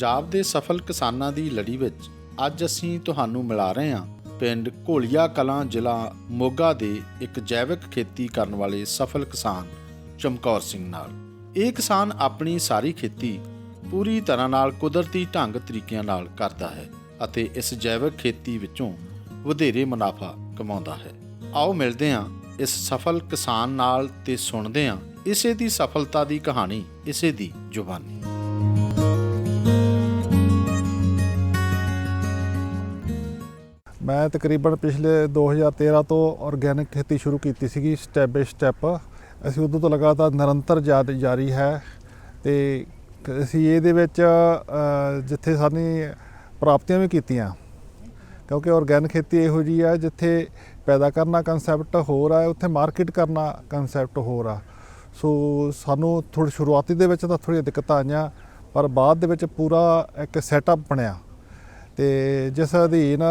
ਪੰਜਾਬ ਦੇ ਸਫਲ ਕਿਸਾਨਾਂ ਦੀ ਲੜੀ ਵਿੱਚ ਅੱਜ ਅਸੀਂ ਤੁਹਾਨੂੰ ਮਿਲਾ ਰਹੇ ਹਾਂ ਪਿੰਡ ਘੋਲੀਆ ਕਲਾਂ ਜ਼ਿਲ੍ਹਾ ਮੋਗਾ ਦੇ ਇੱਕ ਜੈਵਿਕ ਖੇਤੀ ਕਰਨ ਵਾਲੇ ਸਫਲ ਕਿਸਾਨ ਚਮਕੌਰ ਸਿੰਘ ਨਾਲ। ਇਹ ਕਿਸਾਨ ਆਪਣੀ ਸਾਰੀ ਖੇਤੀ ਪੂਰੀ ਤਰ੍ਹਾਂ ਨਾਲ ਕੁਦਰਤੀ ਢੰਗ ਤਰੀਕਿਆਂ ਨਾਲ ਕਰਦਾ ਹੈ ਅਤੇ ਇਸ ਜੈਵਿਕ ਖੇਤੀ ਵਿੱਚੋਂ ਵਧੇਰੇ ਮੁਨਾਫਾ ਕਮਾਉਂਦਾ ਹੈ। ਆਓ ਮਿਲਦੇ ਹਾਂ ਇਸ ਸਫਲ ਕਿਸਾਨ ਨਾਲ ਤੇ ਸੁਣਦੇ ਹਾਂ ਇਸੇ ਦੀ ਸਫਲਤਾ ਦੀ ਕਹਾਣੀ, ਇਸੇ ਦੀ ਜ਼ੁਬਾਨੀ। ਮੈਂ ਤਕਰੀਬਨ ਪਿਛਲੇ 2013 ਤੋਂ ਆਰਗੈਨਿਕ ਖੇਤੀ ਸ਼ੁਰੂ ਕੀਤੀ ਸੀਗੀ ਸਟੈਪ ਬਾਈ ਸਟੈਪ ਅਸੀਂ ਉਦੋਂ ਤੋਂ ਲਗਾਤਾਰ ਨਿਰੰਤਰ ਜਾਰੀ ਜਾਰੀ ਹੈ ਤੇ ਅਸੀਂ ਇਹਦੇ ਵਿੱਚ ਜਿੱਥੇ ਸਾਡੀ ਪ੍ਰਾਪਤੀਆਂ ਵੀ ਕੀਤੀਆਂ, ਕਿਉਂਕਿ ਆਰਗੈਨਿਕ ਖੇਤੀ ਇਹੋ ਜੀ ਹੈ ਜਿੱਥੇ ਪੈਦਾ ਕਰਨਾ ਕਨਸੈਪਟ ਹੋਰ ਹੈ ਉੱਥੇ ਮਾਰਕੀਟ ਕਰਨਾ ਕਨਸੈਪਟ ਹੋਰ ਆ। ਸੋ ਸਾਨੂੰ ਥੋੜੀ ਸ਼ੁਰੂਆਤੀ ਦੇ ਵਿੱਚ ਤਾਂ ਥੋੜ੍ਹੀਆਂ ਦਿੱਕਤਾਂ ਆਈਆਂ, ਪਰ ਬਾਅਦ ਦੇ ਵਿੱਚ ਪੂਰਾ ਇੱਕ ਸੈਟਅਪ ਬਣਿਆ। ਤੇ ਜਿਸ ਅਧੀਨ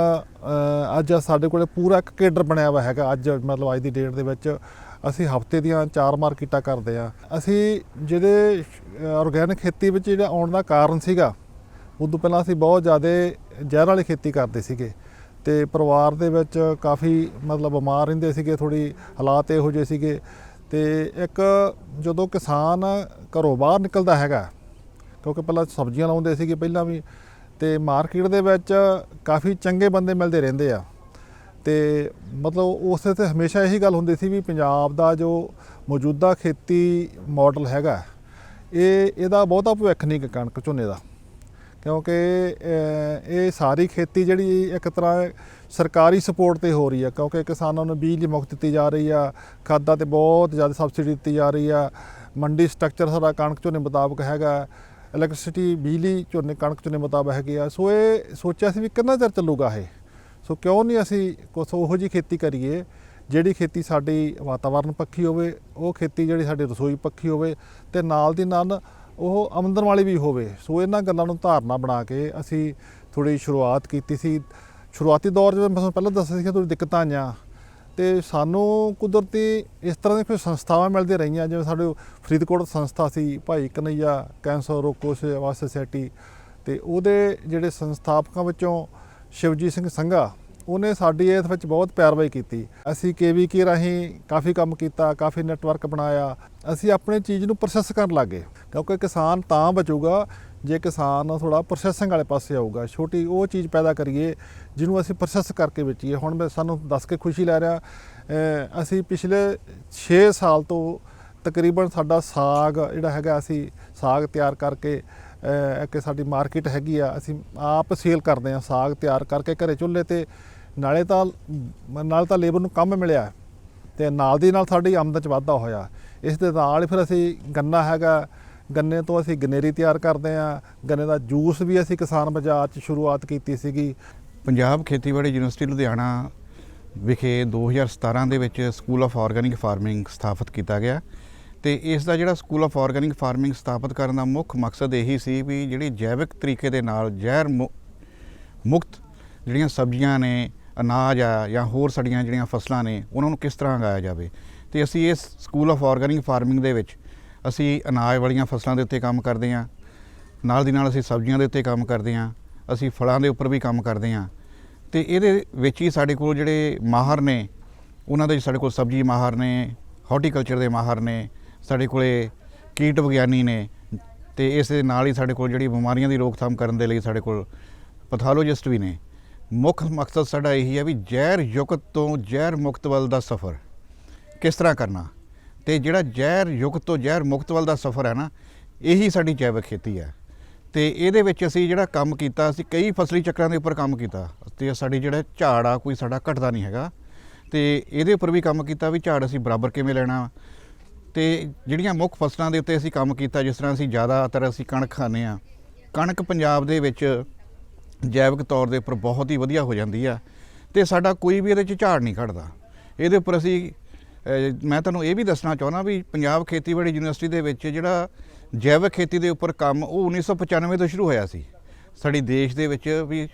ਅੱਜ ਸਾਡੇ ਕੋਲੇ ਪੂਰਾ ਇੱਕ ਕੇਡਰ ਬਣਿਆ ਹੋਇਆ ਹੈਗਾ, ਅੱਜ ਮਤਲਬ ਅੱਜ ਦੀ ਡੇਟ ਦੇ ਵਿੱਚ। ਅਸੀਂ ਹਫ਼ਤੇ ਦੀਆਂ ਚਾਰ ਮਾਰਕੀਟਾਂ ਕਰਦੇ ਆ ਅਸੀਂ ਜਿਹੜੇ ਆਰਗੈਨਿਕ ਖੇਤੀ ਵਿੱਚ ਜਿਹੜਾ ਆਉਣ ਦਾ ਕਾਰਨ ਸੀਗਾ, ਉਦੋਂ ਪਹਿਲਾਂ ਅਸੀਂ ਬਹੁਤ ਜ਼ਿਆਦਾ ਜ਼ਹਿਰ ਵਾਲੀ ਖੇਤੀ ਕਰਦੇ ਸੀਗੇ। ਤੇ ਪਰਿਵਾਰ ਦੇ ਵਿੱਚ ਕਾਫੀ ਮਤਲਬ ਬਿਮਾਰ ਰਹਿੰਦੇ ਸੀਗੇ ਥੋੜੀ ਹਾਲਾਤ ਇਹੋ ਜਿਹੇ ਸੀਗੇ। ਤੇ ਇੱਕ ਜਦੋਂ ਕਿਸਾਨ ਘਰੋਂ ਬਾਹਰ ਨਿਕਲਦਾ ਹੈਗਾ, ਕਿਉਂਕਿ ਪਹਿਲਾਂ ਸਬਜ਼ੀਆਂ ਲਾਉਂਦੇ ਸੀਗੇ ਪਹਿਲਾਂ ਵੀ ਤੇ ਮਾਰਕੀਟ ਦੇ ਵਿੱਚ ਕਾਫੀ ਚੰਗੇ ਬੰਦੇ ਮਿਲਦੇ ਰਹਿੰਦੇ ਆ। ਤੇ ਮਤਲਬ ਉਸ ਤੇ ਹਮੇਸ਼ਾ ਇਹੀ ਗੱਲ ਹੁੰਦੀ ਸੀ ਵੀ ਪੰਜਾਬ ਦਾ ਜੋ ਮੌਜੂਦਾ ਖੇਤੀ ਮਾਡਲ ਹੈਗਾ, ਇਹ ਇਹਦਾ ਬਹੁਤਾ ਭਵਿੱਖ ਨਹੀਂ ਕਣਕ ਝੋਨੇ ਦਾ। ਕਿਉਂਕਿ ਇਹ ਸਾਰੀ ਖੇਤੀ ਜਿਹੜੀ ਇੱਕ ਤਰ੍ਹਾਂ ਸਰਕਾਰੀ ਸਪੋਰਟ ਤੇ ਹੋ ਰਹੀ ਆ, ਕਿਉਂਕਿ ਕਿਸਾਨਾਂ ਨੂੰ ਬਿਜਲੀ ਮੁਕਤ ਦਿੱਤੀ ਜਾ ਰਹੀ ਆ, ਖਾਦਾਂ ਤੇ ਬਹੁਤ ਜ਼ਿਆਦਾ ਸਬਸਿਡੀ ਦਿੱਤੀ ਜਾ ਰਹੀ ਆ। ਮੰਡੀ ਸਟਰਕਚਰ ਸਾਡਾ ਕਣਕ ਝੋਨੇ ਮੁਤਾਬਕ ਹੈਗਾ ਇਲੈਕਟ੍ਰਿਸਿਟੀ ਬਿਜਲੀ ਝੋਨੇ, ਕਣਕ ਝੋਨੇ ਮੁਤਾਬਕ ਹੈਗੇ ਆ। ਸੋ ਇਹ ਸੋਚਿਆ ਸੀ ਵੀ ਕਿੰਨਾ ਚਿਰ ਚੱਲੂਗਾ ਇਹ? ਸੋ ਕਿਉਂ ਨਹੀਂ ਅਸੀਂ ਕੁਛ ਉਹੋ ਜੀ ਖੇਤੀ ਕਰੀਏ, ਜਿਹੜੀ ਖੇਤੀ ਸਾਡੀ ਵਾਤਾਵਰਣ ਪੱਖੀ ਹੋਵੇ, ਉਹ ਖੇਤੀ ਜਿਹੜੀ ਸਾਡੀ ਰਸੋਈ ਪੱਖੀ ਹੋਵੇ ਤੇ ਨਾਲ ਦੀ ਨਾਲ ਉਹ ਆਮਦਨ ਵਾਲੀ ਵੀ ਹੋਵੇ। ਸੋ ਇਹਨਾਂ ਗੱਲਾਂ ਨੂੰ ਧਾਰਨਾ ਬਣਾ ਕੇ ਅਸੀਂ ਥੋੜੀ ਸ਼ੁਰੂਆਤ ਕੀਤੀ ਸੀ। ਸ਼ੁਰੂਆਤੀ ਦੌਰ 'ਚ ਮੈਂ ਤੁਹਾਨੂੰ ਪਹਿਲਾਂ ਦੱਸਿਆ ਸੀ ਕਿ ਥੋੜੀ ਦਿੱਕਤਾਂ ਆਈਆਂ ਤੇ ਸਾਨੂੰ ਕੁਦਰਤੀ ਇਸ ਤਰ੍ਹਾਂ ਦੀਆਂ ਕੋਈ ਸੰਸਥਾਵਾਂ ਮਿਲਦੀਆਂ ਰਹੀਆਂ, ਜਿਵੇਂ ਸਾਡੇ ਫਰੀਦਕੋਟ ਸੰਸਥਾ ਸੀ, ਭਾਈ ਕਨਈਆ, ਕੈਂਸਰ ਰੋਕੋ ਸੇਵਾ ਸੁਸਾਇਟੀ ਤੇ ਉਹਦੇ ਜਿਹੜੇ ਸੰਸਥਾਪਕਾਂ ਵਿੱਚੋਂ ਸ਼ਿਵਜੀਤ ਸਿੰਘ ਸੰਘਾ, ਉਹਨੇ ਸਾਡੀ ਇਸ ਵਿੱਚ ਬਹੁਤ ਪੈਰਵਾਈ ਕੀਤੀ। ਅਸੀਂ ਕੇਵੀਕੇ ਰਾਹੀਂ ਕਾਫੀ ਕੰਮ ਕੀਤਾ, ਕਾਫੀ ਨੈਟਵਰਕ ਬਣਾਇਆ। ਅਸੀਂ ਆਪਣੀ ਚੀਜ਼ ਨੂੰ ਪ੍ਰੋਸੈਸ ਕਰਨ ਲੱਗੇ ਕਿਉਂਕਿ ਕਿਸਾਨ ਤਾਂ ਬਚੂਗਾ ਜੇ ਕਿਸਾਨ ਥੋੜਾ ਪ੍ਰੋਸੈਸਿੰਗ ਵਾਲੇ ਪਾਸੇ ਆਊਗਾ, ਛੋਟੀ ਉਹ ਚੀਜ਼ ਪੈਦਾ ਕਰੀਏ, ਜਿਹਨੂੰ ਅਸੀਂ ਪ੍ਰੋਸੈਸ ਕਰਕੇ ਵੇਚੀਏ। ਹੁਣ ਮੈਂ ਸਾਨੂੰ ਦੱਸ ਕੇ ਖੁਸ਼ੀ ਲੈ ਰਿਹਾ ਅਸੀਂ ਪਿਛਲੇ 6 ਸਾਲ ਤੋਂ ਤਕਰੀਬਨ ਸਾਡਾ ਸਾਗ ਜਿਹੜਾ ਹੈਗਾ, ਅਸੀਂ ਸਾਗ ਤਿਆਰ ਕਰਕੇ ਕਿ ਸਾਡੀ ਮਾਰਕੀਟ ਹੈਗੀ ਆ, ਅਸੀਂ ਆਪ ਸੇਲ ਕਰਦੇ ਆ ਸਾਗ ਤਿਆਰ ਕਰਕੇ ਘਰੇ ਚੁੱਲ੍ਹੇ ਤੇ। ਨਾਲੇ ਤਾਂ, ਨਾਲ ਤਾਂ ਲੇਬਰ ਨੂੰ ਕੰਮ ਮਿਲਿਆ ਤੇ ਨਾਲ ਦੀ ਨਾਲ ਸਾਡੀ ਆਮਦਨ ਚ ਵਾਧਾ ਹੋਇਆ। ਇਸ ਦੇ ਨਾਲ ਫਿਰ ਅਸੀਂ ਗੰਨਾ ਹੈਗਾ ਗੰਨੇ ਤੋਂ ਅਸੀਂ ਗਨੇਰੀ ਤਿਆਰ ਕਰਦੇ ਆ ਗੰਨੇ ਦਾ ਜੂਸ ਵੀ ਅਸੀਂ ਕਿਸਾਨ ਬਾਜ਼ਾਰ ਚ ਸ਼ੁਰੂਆਤ ਕੀਤੀ ਸੀਗੀ। ਪੰਜਾਬ ਖੇਤੀਬਾੜੀ ਯੂਨੀਵਰਸਿਟੀ ਲੁਧਿਆਣਾ ਵਿਖੇ 2017 ਦੇ ਵਿੱਚ ਸਕੂਲ ਆਫ ਆਰਗੈਨਿਕ ਫਾਰਮਿੰਗ ਸਥਾਪਿਤ ਕੀਤਾ ਗਿਆ ਤੇ ਇਸ ਦਾ ਜਿਹੜਾ ਸਕੂਲ ਆਫ ਆਰਗੈਨਿਕ ਫਾਰਮਿੰਗ ਸਥਾਪਿਤ ਕਰਨ ਦਾ ਮੁੱਖ ਮਕਸਦ ਇਹੀ ਸੀ ਵੀ ਜਿਹੜੀ ਜੈਵਿਕ ਤਰੀਕੇ ਦੇ ਨਾਲ ਜ਼ਹਿਰ ਮੁਕਤ ਜਿਹੜੀਆਂ ਸਬਜ਼ੀਆਂ ਨੇ, ਅਨਾਜ ਆ ਜਾਂ ਹੋਰ ਸਾਡੀਆਂ ਜਿਹੜੀਆਂ ਫਸਲਾਂ ਨੇ, ਉਹਨਾਂ ਨੂੰ ਕਿਸ ਤਰ੍ਹਾਂ ਉਗਾਇਆ ਜਾਵੇ। ਤੇ ਅਸੀਂ ਇਸ ਸਕੂਲ ਆਫ ਆਰਗੈਨਿਕ ਫਾਰਮਿੰਗ ਦੇ ਵਿੱਚ ਅਸੀਂ ਅਨਾਜ ਵਾਲੀਆਂ ਫਸਲਾਂ ਦੇ ਉੱਤੇ ਕੰਮ ਕਰਦੇ ਹਾਂ। ਨਾਲ ਦੀ ਨਾਲ ਅਸੀਂ ਸਬਜ਼ੀਆਂ ਦੇ ਉੱਤੇ ਕੰਮ ਕਰਦੇ ਹਾਂ। ਅਸੀਂ ਫਲਾਂ ਦੇ ਉੱਪਰ ਵੀ ਕੰਮ ਕਰਦੇ ਹਾਂ। ਤੇ ਇਹਦੇ ਵਿੱਚ ਹੀ ਸਾਡੇ ਕੋਲ ਜਿਹੜੇ ਮਾਹਰ ਨੇ, ਉਹਨਾਂ ਦੇ ਸਾਡੇ ਕੋਲ ਸਬਜ਼ੀ ਮਾਹਰ ਨੇ ਹਾਰਟੀਕਲਚਰ ਦੇ ਮਾਹਰ ਨੇ, ਸਾਡੇ ਕੋਲੇ ਕੀਟ ਵਿਗਿਆਨੀ ਨੇ ਤੇ ਇਸ ਦੇ ਨਾਲ ਹੀ ਸਾਡੇ ਕੋਲ ਜਿਹੜੀ ਬਿਮਾਰੀਆਂ ਦੀ ਰੋਕਥਾਮ ਕਰਨ ਦੇ ਲਈ ਸਾਡੇ ਕੋਲ ਪੈਥੋਲੋਜਿਸਟ ਵੀ ਨੇ। ਮੁੱਖ ਮਕਸਦ ਸਾਡਾ ਇਹੀ ਹੈ ਵੀ ਜ਼ਹਿਰ ਯੁਕਤ ਤੋਂ ਜ਼ਹਿਰ ਮੁਕਤ ਵੱਲ ਦਾ ਸਫ਼ਰ ਕਿਸ ਤਰ੍ਹਾਂ ਕਰਨਾ? ਤੇ ਜਿਹੜਾ ਜ਼ਹਿਰ ਯੁਕਤ ਤੋਂ ਜ਼ਹਿਰ ਮੁਕਤ ਵੱਲ ਦਾ ਸਫ਼ਰ ਹੈ ਨਾ, ਇਹੀ ਸਾਡੀ ਜੈਵਿਕ ਖੇਤੀ ਹੈ। ਤੇ ਇਹਦੇ ਵਿੱਚ ਅਸੀਂ ਜਿਹੜਾ ਕੰਮ ਕੀਤਾ, ਅਸੀਂ ਕਈ ਫਸਲੀ ਚੱਕਰਾਂ ਦੇ ਉੱਪਰ ਕੰਮ ਕੀਤਾ ਤੇ ਸਾਡੀ ਜਿਹੜਾ ਝਾੜ ਆ, ਕੋਈ ਸਾਡਾ ਘਟਦਾ ਨਹੀਂ ਹੈਗਾ। ਤੇ ਇਹਦੇ ਉੱਪਰ ਵੀ ਕੰਮ ਕੀਤਾ ਵੀ ਝਾੜ ਅਸੀਂ ਬਰਾਬਰ ਕਿਵੇਂ ਲੈਣਾ। ਤੇ ਜਿਹੜੀਆਂ ਮੁੱਖ ਫਸਲਾਂ ਦੇ ਉੱਤੇ ਅਸੀਂ ਕੰਮ ਕੀਤਾ, ਜਿਸ ਤਰ੍ਹਾਂ ਅਸੀਂ ਜ਼ਿਆਦਾਤਰ ਅਸੀਂ ਕਣਕ ਖਾਂਦੇ ਆ ਕਣਕ ਪੰਜਾਬ ਦੇ ਵਿੱਚ ਜੈਵਿਕ ਤੌਰ ਦੇ ਉੱਪਰ ਬਹੁਤ ਹੀ ਵਧੀਆ ਹੋ ਜਾਂਦੀ ਆ। ਤੇ ਸਾਡਾ ਕੋਈ ਵੀ ਇਹਦੇ 'ਚ ਝਾੜ ਨਹੀਂ ਘਟਦਾ ਇਹਦੇ ਉੱਪਰ ਅਸੀਂ ਮੈਂ ਤੁਹਾਨੂੰ ਇਹ ਵੀ ਦੱਸਣਾ ਚਾਹੁੰਦਾ ਵੀ ਪੰਜਾਬ ਖੇਤੀਬਾੜੀ ਯੂਨੀਵਰਸਿਟੀ ਦੇ ਵਿੱਚ ਜਿਹੜਾ ਜੈਵਿਕ ਖੇਤੀ ਦੇ ਉੱਪਰ ਕੰਮ ਉਹ 1995 ਤੋਂ ਸ਼ੁਰੂ ਹੋਇਆ ਸੀ। ਸਾਡੀ ਦੇਸ਼ ਦੇ ਵਿੱਚ ਵੀ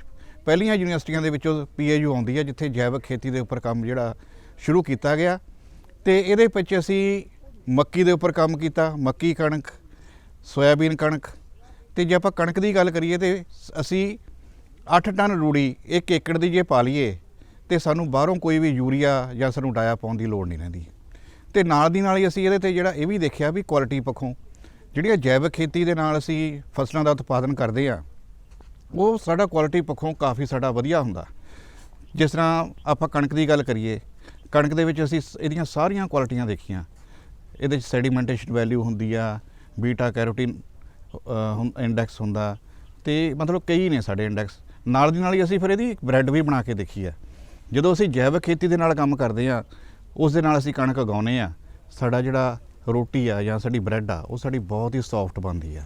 ਪਹਿਲੀਆਂ ਯੂਨੀਵਰਸਿਟੀਆਂ ਦੇ ਵਿੱਚੋਂ ਪੀਏਯੂ ਆਉਂਦੀ ਹੈ ਜਿੱਥੇ ਜੈਵਿਕ ਖੇਤੀ ਦੇ ਉੱਪਰ ਕੰਮ ਜਿਹੜਾ ਸ਼ੁਰੂ ਕੀਤਾ ਗਿਆ। ਤੇ ਇਹਦੇ ਵਿੱਚ ਅਸੀਂ ਮੱਕੀ ਦੇ ਉੱਪਰ ਕੰਮ ਕੀਤਾ, ਮੱਕੀ ਕਣਕ, ਸੋਇਆਬੀਨ ਕਣਕ। ਤੇ ਜੇ ਆਪਾਂ ਕਣਕ ਦੀ ਗੱਲ ਕਰੀਏ ਤੇ ਅਸੀਂ 8 ਟਨ ਰੂੜੀ 1 ਏਕੜ ਦੀ ਜੇ ਪਾ ਲਈਏ ਤੇ ਸਾਨੂੰ ਬਾਹਰੋਂ ਕੋਈ ਵੀ ਯੂਰੀਆ ਜਾਂ ਸਾਨੂੰ ਡਾਇਆ ਪਾਉਣ ਦੀ ਲੋੜ ਨਹੀਂ ਰਹਿੰਦੀ। ਤੇ ਨਾਲ ਦੀ ਨਾਲ ਹੀ ਅਸੀਂ ਇਹਦੇ ਤੇ ਜਿਹੜਾ ਇਹ ਵੀ ਦੇਖਿਆ ਵੀ ਕੁਆਲਿਟੀ ਪੱਖੋਂ ਜਿਹੜੀਆਂ ਜੈਵਿਕ ਖੇਤੀ ਦੇ ਨਾਲ ਅਸੀਂ ਫਸਲਾਂ ਦਾ ਉਤਪਾਦਨ ਕਰਦੇ ਆ ਉਹ ਸਾਡਾ ਕੁਆਲਿਟੀ ਪੱਖੋਂ ਕਾਫੀ ਸਾਡਾ ਵਧੀਆ ਹੁੰਦਾ। ਜਿਸ ਤਰ੍ਹਾਂ ਆਪਾਂ ਕਣਕ ਦੀ ਗੱਲ ਕਰੀਏ, ਕਣਕ ਦੇ ਵਿੱਚ ਅਸੀਂ ਸ- ਇਹਦੀਆਂ ਸਾਰੀਆਂ ਕੁਆਲਿਟੀਆਂ ਦੇਖੀਆਂ। ਇਹਦੇ ਵਿੱਚ ਸੈਡੀਮੈਂਟੇਸ਼ਨ ਵੈਲਿਊ ਹੁੰਦੀ ਆ ਬੀਟਾ ਕੈਰੋਟਿਨ ਇੰਡੈਕਸ ਹੁੰਦਾ ਤੇ ਮਤਲਬ ਕਈ ਨੇ ਸਾਡੇ ਇੰਡੈਕਸ ਨਾਲ ਦੀ ਨਾਲ ਹੀ ਅਸੀਂ ਫਿਰ ਇਹਦੀ ਬ੍ਰੈਡ ਵੀ ਬਣਾ ਕੇ ਦੇਖੀ ਆ। ਜਦੋਂ ਅਸੀਂ ਜੈਵਿਕ ਖੇਤੀ ਦੇ ਨਾਲ ਕੰਮ ਕਰਦੇ ਆ ਉਸ ਦੇ ਨਾਲ ਅਸੀਂ ਕਣਕ ਉਗਾਉਂਦੇ ਆ ਸਾਡਾ ਜਿਹੜਾ ਰੋਟੀ ਆ ਜਾਂ ਸਾਡੀ ਬ੍ਰੈਡ ਆ, ਉਹ ਸਾਡੀ ਬਹੁਤ ਹੀ ਸੌਫਟ ਬਣਦੀ ਆ।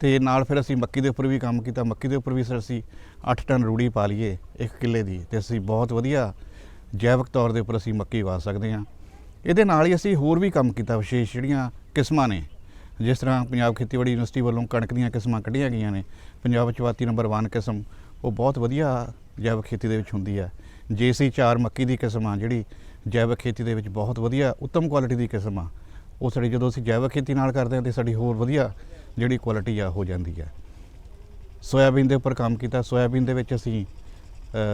ਤੇ ਨਾਲ ਫਿਰ ਅਸੀਂ ਮੱਕੀ ਦੇ ਉੱਪਰ ਵੀ ਕੰਮ ਕੀਤਾ। ਮੱਕੀ ਦੇ ਉੱਪਰ ਵੀ ਸਰ ਅਸੀਂ 8 ਟਨ ਰੂੜੀ ਪਾ ਲਈਏ ਇੱਕ ਕਿੱਲੇ ਦੀ ਤੇ ਅਸੀਂ ਬਹੁਤ ਵਧੀਆ ਜੈਵਿਕ ਤੌਰ ਦੇ ਉੱਪਰ ਅਸੀਂ ਮੱਕੀ ਵਾ ਸਕਦੇ ਹਾਂ। ਇਹਦੇ ਨਾਲ ਹੀ ਅਸੀਂ ਹੋਰ ਵੀ ਕੰਮ ਕੀਤਾ, ਵਿਸ਼ੇਸ਼ ਜਿਹੜੀਆਂ ਕਿਸਮਾਂ ਨੇ। ਜਿਸ ਤਰ੍ਹਾਂ ਪੰਜਾਬ ਖੇਤੀਬਾੜੀ ਯੂਨੀਵਰਸਿਟੀ ਵੱਲੋਂ ਕਣਕ ਦੀਆਂ ਕਿਸਮਾਂ ਕੱਢੀਆਂ ਗਈਆਂ ਨੇ। ਪੰਜਾਬ ਚਵਾਤੀ ਨੰਬਰ 1 ਕਿਸਮ, ਉਹ ਬਹੁਤ ਵਧੀਆ ਜੈਵਿਕ ਖੇਤੀ ਦੇ ਵਿੱਚ ਹੁੰਦੀ ਹੈ ਜੇਸੀ 4 ਮੱਕੀ ਦੀ ਕਿਸਮ ਆ, ਜਿਹੜੀ ਜੈਵਿਕ ਖੇਤੀ ਦੇ ਵਿੱਚ ਬਹੁਤ ਵਧੀਆ, ਉੱਤਮ ਕੁਆਲਿਟੀ ਦੀ ਕਿਸਮ ਆ। ਉਹ ਸਾਡੀ ਜਦੋਂ ਅਸੀਂ ਜੈਵਿਕ ਖੇਤੀ ਨਾਲ ਕਰਦੇ ਹਾਂ ਤੇ ਸਾਡੀ ਹੋਰ ਵਧੀਆ ਜਿਹੜੀ ਕੁਆਲਿਟੀ ਆ ਹੋ ਜਾਂਦੀ ਆ। ਸੋਇਆਬੀਨ ਦੇ ਉੱਪਰ ਕੰਮ ਕੀਤਾ। ਸੋਇਆਬੀਨ ਦੇ ਵਿੱਚ ਅਸੀਂ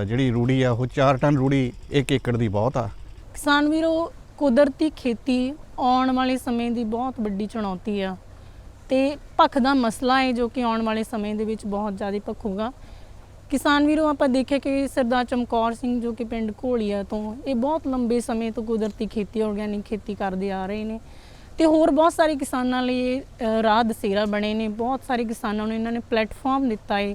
ਜਿਹੜੀ ਰੂੜੀ ਆ, ਉਹ 4 ਟਨ ਰੂੜੀ 1 ਏਕੜ ਦੀ ਬਹੁਤ ਆ। ਕਿਸਾਨ ਵੀਰੋ, ਕੁਦਰਤੀ ਖੇਤੀ ਆਉਣ ਵਾਲੇ ਸਮੇਂ ਦੀ ਬਹੁਤ ਵੱਡੀ ਚੁਣੌਤੀ ਆ। ਤੇ ਭੱਖ ਦਾ ਮਸਲਾ ਹੈ ਜੋ ਕਿ ਆਉਣ ਵਾਲੇ ਸਮੇਂ ਦੇ ਵਿੱਚ ਬਹੁਤ ਜ਼ਿਆਦਾ ਭਖੂਗਾ। ਕਿਸਾਨ ਵੀਰੋ, ਆਪਾਂ ਦੇਖਿਆ ਕਿ ਸਰਦਾਰ ਚਮਕੌਰ ਸਿੰਘ ਜੋ ਕਿ ਪਿੰਡ ਘੋਲੀਆ ਤੋਂ, ਇਹ ਬਹੁਤ ਲੰਬੇ ਸਮੇਂ ਤੋਂ ਕੁਦਰਤੀ ਖੇਤੀ ਆਰਗੈਨਿਕ ਖੇਤੀ ਕਰਦੇ ਆ ਰਹੇ ਨੇ। ਤੇ ਹੋਰ ਬਹੁਤ ਸਾਰੇ ਕਿਸਾਨਾਂ ਲਈ ਇਹ ਰਾਹ ਦਸੇਰਾ ਬਣੇ ਨੇ, ਬਹੁਤ ਸਾਰੇ ਕਿਸਾਨਾਂ ਨੂੰ ਇਹਨਾਂ ਨੇ ਪਲੇਟਫਾਰਮ ਦਿੱਤਾ ਹੈ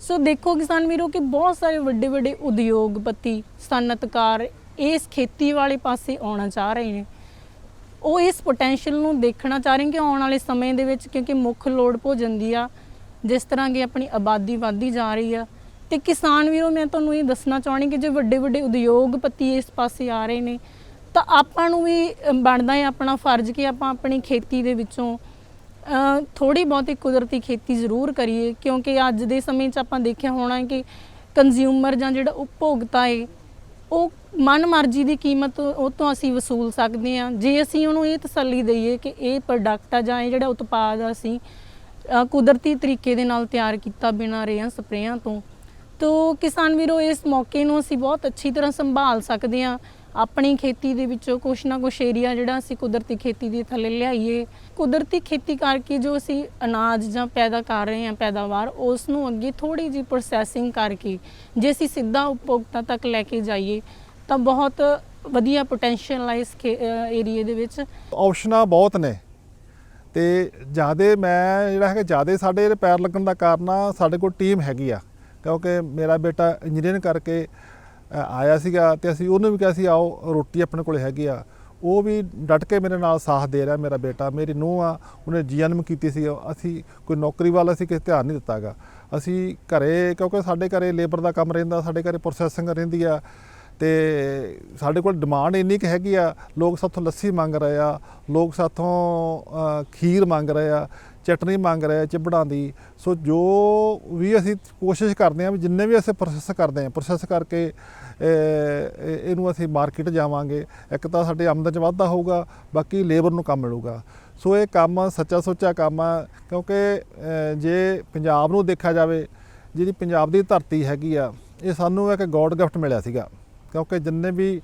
ਸੋ ਦੇਖੋ ਕਿਸਾਨ ਵੀਰੋ ਕਿ ਬਹੁਤ ਸਾਰੇ ਵੱਡੇ ਵੱਡੇ ਉਦਯੋਗਪਤੀ, ਸਨਅਤਕਾਰ ਇਸ ਖੇਤੀ ਵਾਲੇ ਪਾਸੇ ਆਉਣਾ ਚਾਹ ਰਹੇ ਨੇ। ਉਹ ਇਸ ਪੋਟੈਂਸ਼ੀਅਲ ਨੂੰ ਦੇਖਣਾ ਚਾਹ ਰਹੇ ਨੇ ਕਿ ਆਉਣ ਵਾਲੇ ਸਮੇਂ ਦੇ ਵਿੱਚ ਕਿਉਂਕਿ ਮੁੱਖ ਲੋੜ ਭੋਜਨ ਦੀ ਆ, ਜਿਸ ਤਰ੍ਹਾਂ ਕਿ ਆਪਣੀ ਆਬਾਦੀ ਵੱਧਦੀ ਜਾ ਰਹੀ ਆ ਤੇ ਕਿਸਾਨ ਵੀਰੋ, ਮੈਂ ਤੁਹਾਨੂੰ ਇਹ ਦੱਸਣਾ ਚਾਹਣੀ ਕਿ ਜੇ ਵੱਡੇ ਵੱਡੇ ਉਦਯੋਗਪਤੀ ਇਸ ਪਾਸੇ ਆ ਰਹੇ ਨੇ, ਤਾਂ ਆਪਾਂ ਨੂੰ ਵੀ ਬਣਦਾ ਹੈ ਆਪਣਾ ਫਰਜ਼ ਕਿ ਆਪਾਂ ਆਪਣੀ ਖੇਤੀ ਦੇ ਵਿੱਚੋਂ ਥੋੜੀ ਬਹੁਤੀ ਕੁਦਰਤੀ ਖੇਤੀ ਜ਼ਰੂਰ ਕਰੀਏ, ਕਿਉਂਕਿ ਅੱਜ ਦੇ ਸਮੇਂ 'ਚ ਆਪਾਂ ਦੇਖਿਆ ਹੋਣਾ ਹੈ ਕਿ ਕੰਜ਼ਿਊਮਰ ਜਾਂ ਜਿਹੜਾ ਉਪਭੋਗਤਾ ਹੈ, ਉਹ ਮਨ ਮਰਜ਼ੀ ਦੀ ਕੀਮਤ ਉਹ ਤੋਂ ਅਸੀਂ ਵਸੂਲ ਸਕਦੇ ਹਾਂ। ਜੇ ਅਸੀਂ ਉਹਨੂੰ ਇਹ ਤਸੱਲੀ ਦਈਏ ਕਿ ਇਹ ਪ੍ਰੋਡਕਟ ਆ ਜਾਂ ਇਹ ਜਿਹੜਾ ਉਤਪਾਦ ਅਸੀਂ ਕੁਦਰਤੀ ਤਰੀਕੇ ਦੇ ਨਾਲ ਤਿਆਰ ਕੀਤਾ ਬਿਨਾਂ ਰੇਹਾਂ ਸਪਰੇਆਂ ਤੋਂ ਤੋ ਕਿਸਾਨ ਵੀਰੋ, ਇਸ ਮੌਕੇ ਨੂੰ ਅਸੀਂ ਬਹੁਤ ਅੱਛੀ ਤਰ੍ਹਾਂ ਸੰਭਾਲ ਸਕਦੇ ਹਾਂ। ਆਪਣੀ ਖੇਤੀ ਦੇ ਵਿੱਚੋਂ ਕੁਛ ਨਾ ਕੁਛ ਏਰੀਆ ਜਿਹੜਾ ਅਸੀਂ ਕੁਦਰਤੀ ਖੇਤੀ ਦੇ ਥੱਲੇ ਲਿਆਈਏ। ਕੁਦਰਤੀ ਖੇਤੀ ਕਰਕੇ ਜੋ ਅਸੀਂ ਅਨਾਜ ਜਾਂ ਪੈਦਾ ਕਰ ਰਹੇ ਹਾਂ, ਪੈਦਾਵਾਰ, ਉਸ ਨੂੰ ਅੱਗੇ ਥੋੜੀ ਜੀ ਪ੍ਰੋਸੈਸਿੰਗ ਕਰਕੇ, ਜੇ ਅਸੀਂ ਸਿੱਧਾ ਉਪਭੋਗਤਾ ਤੱਕ ਲੈ ਕੇ ਜਾਈਏ, ਤਾਂ ਬਹੁਤ ਵਧੀਆ ਪੋਟੈਂਸ਼ੀਅਲ ਹੈ ਇਸ ਏਰੀਏ ਦੇ ਵਿੱਚ। ਆਪਸ਼ਨਾਂ ਬਹੁਤ ਨੇ। ਤੇ ਜਿਆਦੇ ਮੈਂ ਜਿਹੜਾ ਹੈਗਾ, ਜਿਆਦੇ ਸਾਡੇ ਪੈਰ ਲੱਗਣ ਦਾ ਕਾਰਨ ਆ, ਸਾਡੇ ਕੋਲ ਟੀਮ ਹੈਗੀ ਆ। ਕਿਉਂਕਿ ਮੇਰਾ ਬੇਟਾ ਇੰਜੀਨੀਅਰਿੰਗ ਕਰਕੇ ਆਇਆ ਸੀਗਾ ਤੇ ਅਸੀਂ ਉਹਨੂੰ ਵੀ ਕਿਹਾ ਸੀ, ਆਓ, ਰੋਟੀ ਆਪਣੇ ਕੋਲ ਹੈਗੀ ਆ। ਉਹ ਵੀ ਡਟ ਕੇ ਮੇਰੇ ਨਾਲ ਸਾਥ ਦੇ ਰਿਹਾ ਮੇਰਾ ਬੇਟਾ। ਮੇਰੀ ਨੂੰਹ ਆ, ਉਹਨੇ ਜੀਐਨਐਮ ਕੀਤੀ ਸੀ। ਅਸੀਂ ਕੋਈ ਨੌਕਰੀ ਵੱਲ ਅਸੀਂ ਕਿਸੇ ਧਿਆਨ ਨਹੀਂ ਦਿੱਤਾਗਾ ਅਸੀਂ ਘਰੇ, ਕਿਉਂਕਿ ਸਾਡੇ ਘਰੇ ਲੇਬਰ ਦਾ ਕੰਮ ਰਹਿੰਦਾ, ਸਾਡੇ ਘਰੇ ਪ੍ਰੋਸੈਸਿੰਗ ਰਹਿੰਦੀ ਆ ਤੇ ਸਾਡੇ ਕੋਲ ਡਿਮਾਂਡ ਇੰਨੀ ਕੁ ਹੈਗੀ ਆ, ਲੋਕ ਸਾਥੋਂ ਲੱਸੀ ਮੰਗ ਰਹੇ ਆ, ਲੋਕ ਸਾਥੋਂ ਖੀਰ ਮੰਗ ਰਹੇ ਆ। ਚਟਨੀ ਮੰਗ ਰਹੇ ਆ ਚਿਬੜਾਂ ਦੀ ਸੋ ਜੋ ਵੀ ਅਸੀਂ ਕੋਸ਼ਿਸ਼ ਕਰਦੇ ਆ ਵੀ ਜਿੰਨੇ ਵੀ ਅਸੀਂ ਪ੍ਰੋਸੈਸ ਕਰਦੇ ਆ ਪ੍ਰੋਸੈਸ ਕਰਕੇ ਇਹਨੂੰ ਅਸੀਂ ਮਾਰਕੀਟ ਜਾਵਾਂਗੇ। ਇੱਕ ਤਾਂ ਸਾਡੇ ਆਮਦਨ ਚ ਵਾਧਾ ਹੋਊਗਾ, ਬਾਕੀ ਲੇਬਰ ਨੂੰ ਕੰਮ ਮਿਲੂਗਾ। ਸੋ ਇਹ ਕੰਮ ਸੱਚਾ ਸੁੱਚਾ ਕੰਮ ਆ, ਕਿਉਂਕਿ ਜੇ ਪੰਜਾਬ ਨੂੰ ਦੇਖਿਆ ਜਾਵੇ ਜਿਹੜੀ ਪੰਜਾਬ ਦੀ ਧਰਤੀ ਹੈਗੀ ਆ, ਇਹ ਸਾਨੂੰ ਇੱਕ ਗੋਡ ਗਿਫਟ ਮਿਲਿਆ ਸੀਗਾ। ਕਿਉਂਕਿ ਜਿੰਨੇ ਵੀ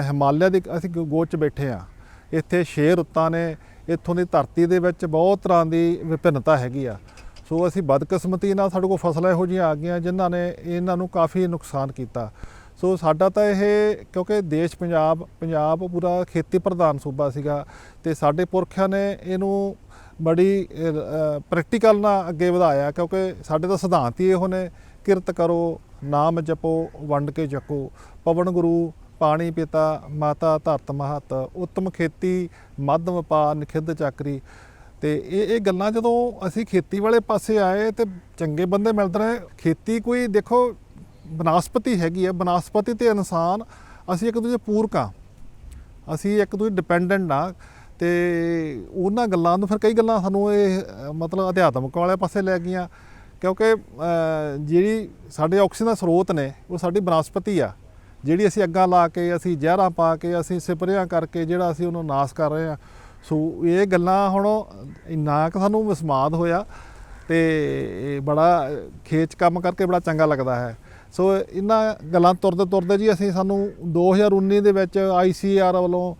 ਹਿਮਾਲਿਆ ਦੇ, ਅਸੀਂ ਗੋ- ਗੋਦ 'ਚ ਬੈਠੇ ਆ ਇੱਥੇ ਛੇ ਰੁੱਤਾਂ ਨੇ ਇੱਥੋਂ ਦੀ ਧਰਤੀ ਦੇ ਵਿੱਚ ਬਹੁਤ ਤਰ੍ਹਾਂ ਦੀ ਵਿਭਿੰਨਤਾ ਹੈਗੀ ਆ। ਸੋ ਅਸੀਂ ਬਦਕਿਸਮਤੀ ਨਾਲ ਸਾਡੇ ਕੋਲ ਫਸਲਾਂ ਇਹੋ ਜਿਹੀਆਂ ਆ ਗਈਆਂ ਜਿਨ੍ਹਾਂ ਨੇ ਇਹਨਾਂ ਨੂੰ ਕਾਫੀ ਨੁਕਸਾਨ ਕੀਤਾ। ਸੋ ਸਾਡਾ ਤਾਂ ਇਹ ਕਿਉਂਕਿ ਦੇਸ਼ ਪੰਜਾਬ ਪੰਜਾਬ ਪੂਰਾ ਖੇਤੀ ਪ੍ਰਧਾਨ ਸੂਬਾ ਸੀਗਾ ਤੇ ਸਾਡੇ ਪੁਰਖਿਆਂ ਨੇ ਇਹਨੂੰ ਬੜੀ ਪ੍ਰੈਕਟੀਕਲ ਨਾਲ ਅੱਗੇ ਵਧਾਇਆ ਕਿਉਂਕਿ ਸਾਡੇ ਤਾਂ ਸਿਧਾਂਤ ਹੀ ਇਹੋ ਨੇ, ਕਿਰਤ ਕਰੋ, ਨਾਮ ਜਪੋ, ਵੰਡ ਕੇ ਚੱਕੋ ਪਵਨ ਗੁਰੂ ਪਾਣੀ ਪਿਤਾ ਮਾਤਾ ਧਰਤ ਮਹਤ, ਉੱਤਮ ਖੇਤੀ, ਮੱਧ ਵਪਾਰ, ਨਿਖਿੱਧ ਚੱਕਰੀ। ਤੇ ਇਹ ਇਹ ਗੱਲਾਂ ਜਦੋਂ ਅਸੀਂ ਖੇਤੀ ਵਾਲੇ ਪਾਸੇ ਆਏ ਤੇ ਚੰਗੇ ਬੰਦੇ ਮਿਲਦੇ ਰਹੇ, ਖੇਤੀ ਕੋਈ ਦੇਖੋ ਬਨਸਪਤੀ ਹੈਗੀ ਹੈ ਬਨਸਪਤੀ ਤੇ ਇਨਸਾਨ, ਅਸੀਂ ਇੱਕ ਦੂਜੇ ਪੂਰਕ ਆ। ਅਸੀਂ ਇੱਕ ਦੂਜੇ ਡਿਪੈਂਡੈਂਟ ਆ। ਤੇ ਉਹਨਾਂ ਗੱਲਾਂ ਨੂੰ ਫਿਰ ਕਈ ਗੱਲਾਂ ਸਾਨੂੰ ਇਹ, ਮਤਲਬ ਅਧਿਆਤਮਕ ਵਾਲੇ ਪਾਸੇ ਲੈ ਗਈਆਂ। ਕਿਉਂਕਿ ਜਿਹੜੀ ਸਾਡੇ ਆਕਸੀਜਨ ਦਾ ਸਰੋਤ ਨੇ, ਉਹ ਸਾਡੀ ਬਨਸਪਤੀ ਆ। ਜਿਹੜੀ ਅਸੀਂ ਅੱਗਾਂ ਲਾ ਕੇ ਅਸੀਂ ਜ਼ਹਿਰਾਂ ਪਾ ਕੇ ਅਸੀਂ ਸਪਰੇਆਂ ਕਰਕੇ ਜਿਹੜਾ ਅਸੀਂ ਉਹਨੂੰ ਨਾਸ ਕਰ ਰਹੇ ਆ ਸੋ ਇਹ ਗੱਲਾਂ ਹੁਣ ਇੰਨਾ ਕੁ ਸਾਨੂੰ ਵਿਸਮਾਦ ਹੋਇਆ ਤੇ ਬੜਾ ਖੇਚ ਕੰਮ ਕਰਕੇ ਬੜਾ ਚੰਗਾ ਲੱਗਦਾ ਹੈ। ਸੋ ਇਹਨਾਂ ਗੱਲਾਂ ਤੁਰਦੇ ਤੁਰਦੇ ਜੀ ਅਸੀਂ ਸਾਨੂੰ 2019 ਦੇ ਵਿੱਚ ਆਈਸੀਆਰ ਵੱਲੋਂ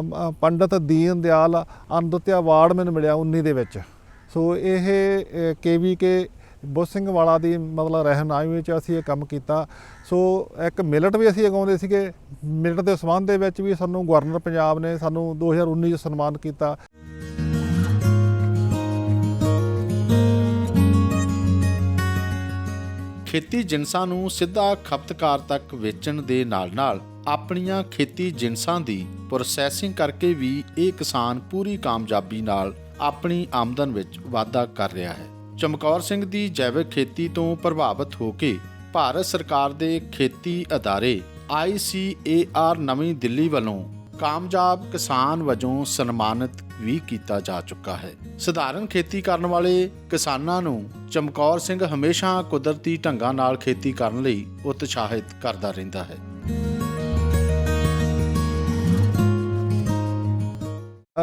ਅਮ, ਅ, ਪੰਡਤ ਦੀਨ ਦਿਆਲ ਅੰਦੋਤਿਆ ਅਵਾਰਡ ਮੈਨੂੰ ਮਿਲਿਆ 19 ਦੇ ਵਿੱਚ। ਸੋ ਇਹ ਕੇਵੀਕੇ ਬੁੱਧ ਸਿੰਘ ਵਾਲਾ ਦੀ ਮਤਲਬ ਰਹਿਨੁਮਾਈ ਵਿੱਚ ਅਸੀਂ ਇਹ ਕੰਮ ਕੀਤਾ। ਸੋ ਇੱਕ ਮਿਲਟ ਵੀ ਅਸੀਂ ਅਗਾਉਂਦੇ ਸੀਗੇ। ਮਿਲਟ ਦੇ ਸੰਬੰਧ ਦੇ ਵਿੱਚ ਵੀ ਸਾਨੂੰ ਗਵਰਨਰ ਪੰਜਾਬ ਨੇ ਸਾਨੂੰ 2019 ਚ ਸਨਮਾਨ ਕੀਤਾ। ਖੇਤੀ ਜਿਨਸਾਂ ਨੂੰ ਸਿੱਧਾ ਖਪਤਕਾਰ ਤੱਕ ਵੇਚਣ ਦੇ ਨਾਲ-ਨਾਲ ਆਪਣੀਆਂ ਖੇਤੀ ਜਿਨਸਾਂ ਦੀ ਪ੍ਰੋਸੈਸਿੰਗ ਕਰਕੇ ਵੀ ਇਹ ਕਿਸਾਨ ਪੂਰੀ ਕਾਮਯਾਬੀ ਨਾਲ ਆਪਣੀ ਆਮਦਨ ਵਿੱਚ ਵਾਧਾ ਕਰ ਰਿਹਾ ਹੈ। ਚਮਕੌਰ ਸਿੰਘ ਦੀ ਜੈਵਿਕ ਖੇਤੀ ਤੋਂ ਪ੍ਰਭਾਵਿਤ ਹੋ ਕੇ ਭਾਰਤ ਸਰਕਾਰ ਦੇ ਖੇਤੀ ਅਦਾਰੇ ICAR ਨਵੀਂ ਦਿੱਲੀ ਵੱਲੋਂ ਕਾਮਯਾਬ ਕਿਸਾਨ ਵਜੋਂ ਸਨਮਾਨਿਤ ਵੀ ਕੀਤਾ ਜਾ ਚੁੱਕਾ ਹੈ। ਸਧਾਰਨ ਖੇਤੀ ਕਰਨ ਵਾਲੇ ਕਿਸਾਨਾਂ ਨੂੰ ਚਮਕੌਰ ਸਿੰਘ ਹਮੇਸ਼ਾ ਕੁਦਰਤੀ ਢੰਗਾਂ ਨਾਲ ਖੇਤੀ ਕਰਨ ਲਈ ਉਤਸ਼ਾਹਿਤ ਕਰਦਾ ਰਹਿੰਦਾ ਹੈ।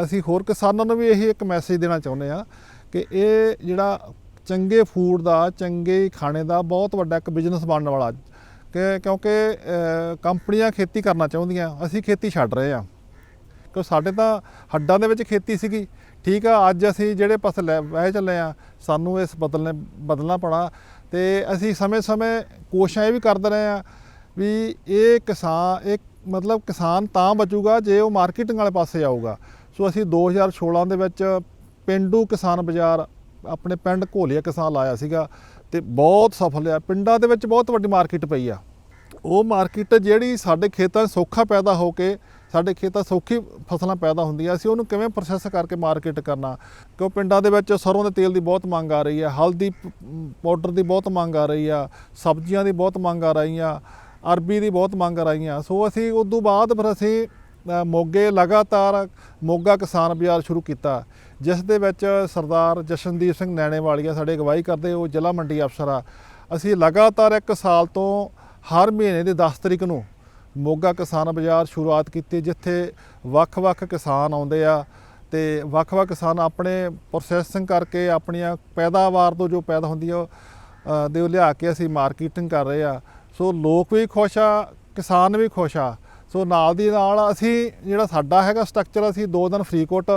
ਅਸੀਂ ਹੋਰ ਕਿਸਾਨਾਂ ਨੂੰ ਵੀ ਇਹ ਇੱਕ ਮੈਸੇਜ ਦੇਣਾ ਚਾਹੁੰਦੇ ਆ ਕਿ ਇਹ ਜਿਹੜਾ ਚੰਗੇ ਫੂਡ ਦਾ, ਚੰਗੇ ਖਾਣੇ ਦਾ ਬਹੁਤ ਵੱਡਾ ਇੱਕ ਬਿਜ਼ਨਸ ਬਣਨ ਵਾਲਾ। ਕਿ ਕਿਉਂਕਿ ਕੰਪਨੀਆਂ ਖੇਤੀ ਕਰਨਾ ਚਾਹੁੰਦੀਆਂ, ਅਸੀਂ ਖੇਤੀ ਛੱਡ ਰਹੇ ਆ ਕਿਉਂ ਸਾਡੇ ਤਾਂ ਹੱਡਾਂ ਦੇ ਵਿੱਚ ਖੇਤੀ ਸੀਗੀ। ਠੀਕ ਆ, ਅੱਜ ਅਸੀਂ ਜਿਹੜੇ ਪਾਸੇ ਲੈ ਵਹਿ ਚੱਲੇ ਆ ਸਾਨੂੰ ਇਸ ਬਦਲਨੇ, ਬਦਲਣਾ ਪੜਾ ਤੇ ਅਸੀਂ ਸਮੇਂ-ਸਮੇਂ ਕੋਸ਼ਿਸ਼ਾਂ ਇਹ ਵੀ ਕਰਦੇ ਰਹੇ ਆ ਵੀ ਇਹ ਕਿਸਾਨ ਇੱਕ ਮਤਲਬ ਕਿਸਾਨ ਤਾਂ ਬਚੂਗਾ ਜੇ ਉਹ ਮਾਰਕੀਟਿੰਗ ਵਾਲੇ ਪਾਸੇ ਆਊਗਾ ਸੋ ਅਸੀਂ 2016 ਦੇ ਵਿੱਚ ਪਿੰਡੂ ਕਿਸਾਨ ਬਾਜ਼ਾਰ ਆਪਣੇ ਪਿੰਡ ਘੋਲੀਆ ਕਿਸਾਨ ਲਾਇਆ ਸੀਗਾ ਤੇ ਬਹੁਤ ਸਫਲ ਆ ਪਿੰਡਾਂ ਦੇ ਵਿੱਚ ਬਹੁਤ ਵੱਡੀ ਮਾਰਕੀਟ ਪਈ ਆ। ਉਹ ਮਾਰਕੀਟ ਜਿਹੜੀ ਸਾਡੇ ਖੇਤਾਂ 'ਚ ਸੌਖਾ ਪੈਦਾ ਹੋ ਕੇ, ਸਾਡੇ ਖੇਤਾਂ 'ਚ ਸੌਖੀ ਫਸਲਾਂ ਪੈਦਾ ਹੁੰਦੀਆਂ, ਅਸੀਂ ਉਹਨੂੰ ਕਿਵੇਂ ਪ੍ਰੋਸੈਸ ਕਰਕੇ ਮਾਰਕੀਟ ਕਰਨਾ? ਕਿਉਂ ਪਿੰਡਾਂ ਦੇ ਵਿੱਚ ਸਰੋਂ ਦੇ ਤੇਲ ਦੀ ਬਹੁਤ ਮੰਗ ਆ ਰਹੀ ਹੈ ਹਲਦੀ ਪਾਊਡਰ ਦੀ ਬਹੁਤ ਮੰਗ ਆ ਰਹੀ ਆ, ਸਬਜ਼ੀਆਂ ਦੀ ਬਹੁਤ ਮੰਗ ਆ ਰਹੀ ਆ ਅਰਬੀ ਦੀ ਬਹੁਤ ਮੰਗ ਆ ਰਹੀ ਆ ਸੋ ਅਸੀਂ ਉਸ ਤੋਂ ਬਾਅਦ ਫਿਰ ਅਸੀਂ ਮੋਗੇ ਲਗਾਤਾਰ ਮੋਗਾ ਕਿਸਾਨ ਬਾਜ਼ਾਰ ਸ਼ੁਰੂ ਕੀਤਾ। ਜਿਸ ਦੇ ਵਿੱਚ ਸਰਦਾਰ ਜਸ਼ਨਦੀਪ ਸਿੰਘ ਨੈਣੇ ਵਾਲੀਆ ਸਾਡੇ ਅਗਵਾਈ ਕਰਦੇ, ਉਹ ਜ਼ਿਲ੍ਹਾ ਮੰਡੀ ਅਫਸਰ ਆ। ਅਸੀਂ ਲਗਾਤਾਰ ਇੱਕ ਸਾਲ ਤੋਂ ਹਰ ਮਹੀਨੇ ਦੀ 10 ਤਰੀਕ ਨੂੰ ਮੋਗਾ ਕਿਸਾਨ ਬਾਜ਼ਾਰ ਸ਼ੁਰੂਆਤ ਕੀਤੀ, ਜਿੱਥੇ ਵੱਖ-ਵੱਖ ਕਿਸਾਨ ਆਉਂਦੇ ਆ ਤੇ ਵੱਖ-ਵੱਖ ਕਿਸਾਨ ਆਪਣੇ ਪ੍ਰੋਸੈਸਿੰਗ ਕਰਕੇ ਆਪਣੀਆਂ ਪੈਦਾਵਾਰ ਤੋਂ ਜੋ ਪੈਦਾ ਹੁੰਦੀ ਆ ਦੇ ਉਹ ਲਿਆ ਕੇ ਅਸੀਂ ਮਾਰਕੀਟਿੰਗ ਕਰ ਰਹੇ ਆ। ਸੋ ਲੋਕ ਵੀ ਖੁਸ਼ ਆ, ਕਿਸਾਨ ਵੀ ਖੁਸ਼ ਆ। ਸੋ ਨਾਲ ਦੀ ਨਾਲ ਅਸੀਂ ਜਿਹੜਾ ਸਾਡਾ ਹੈਗਾ ਸਟਰਕਚਰ ਅਸੀਂ ਦੋ ਦਿਨ ਫਰੀਕੋਟ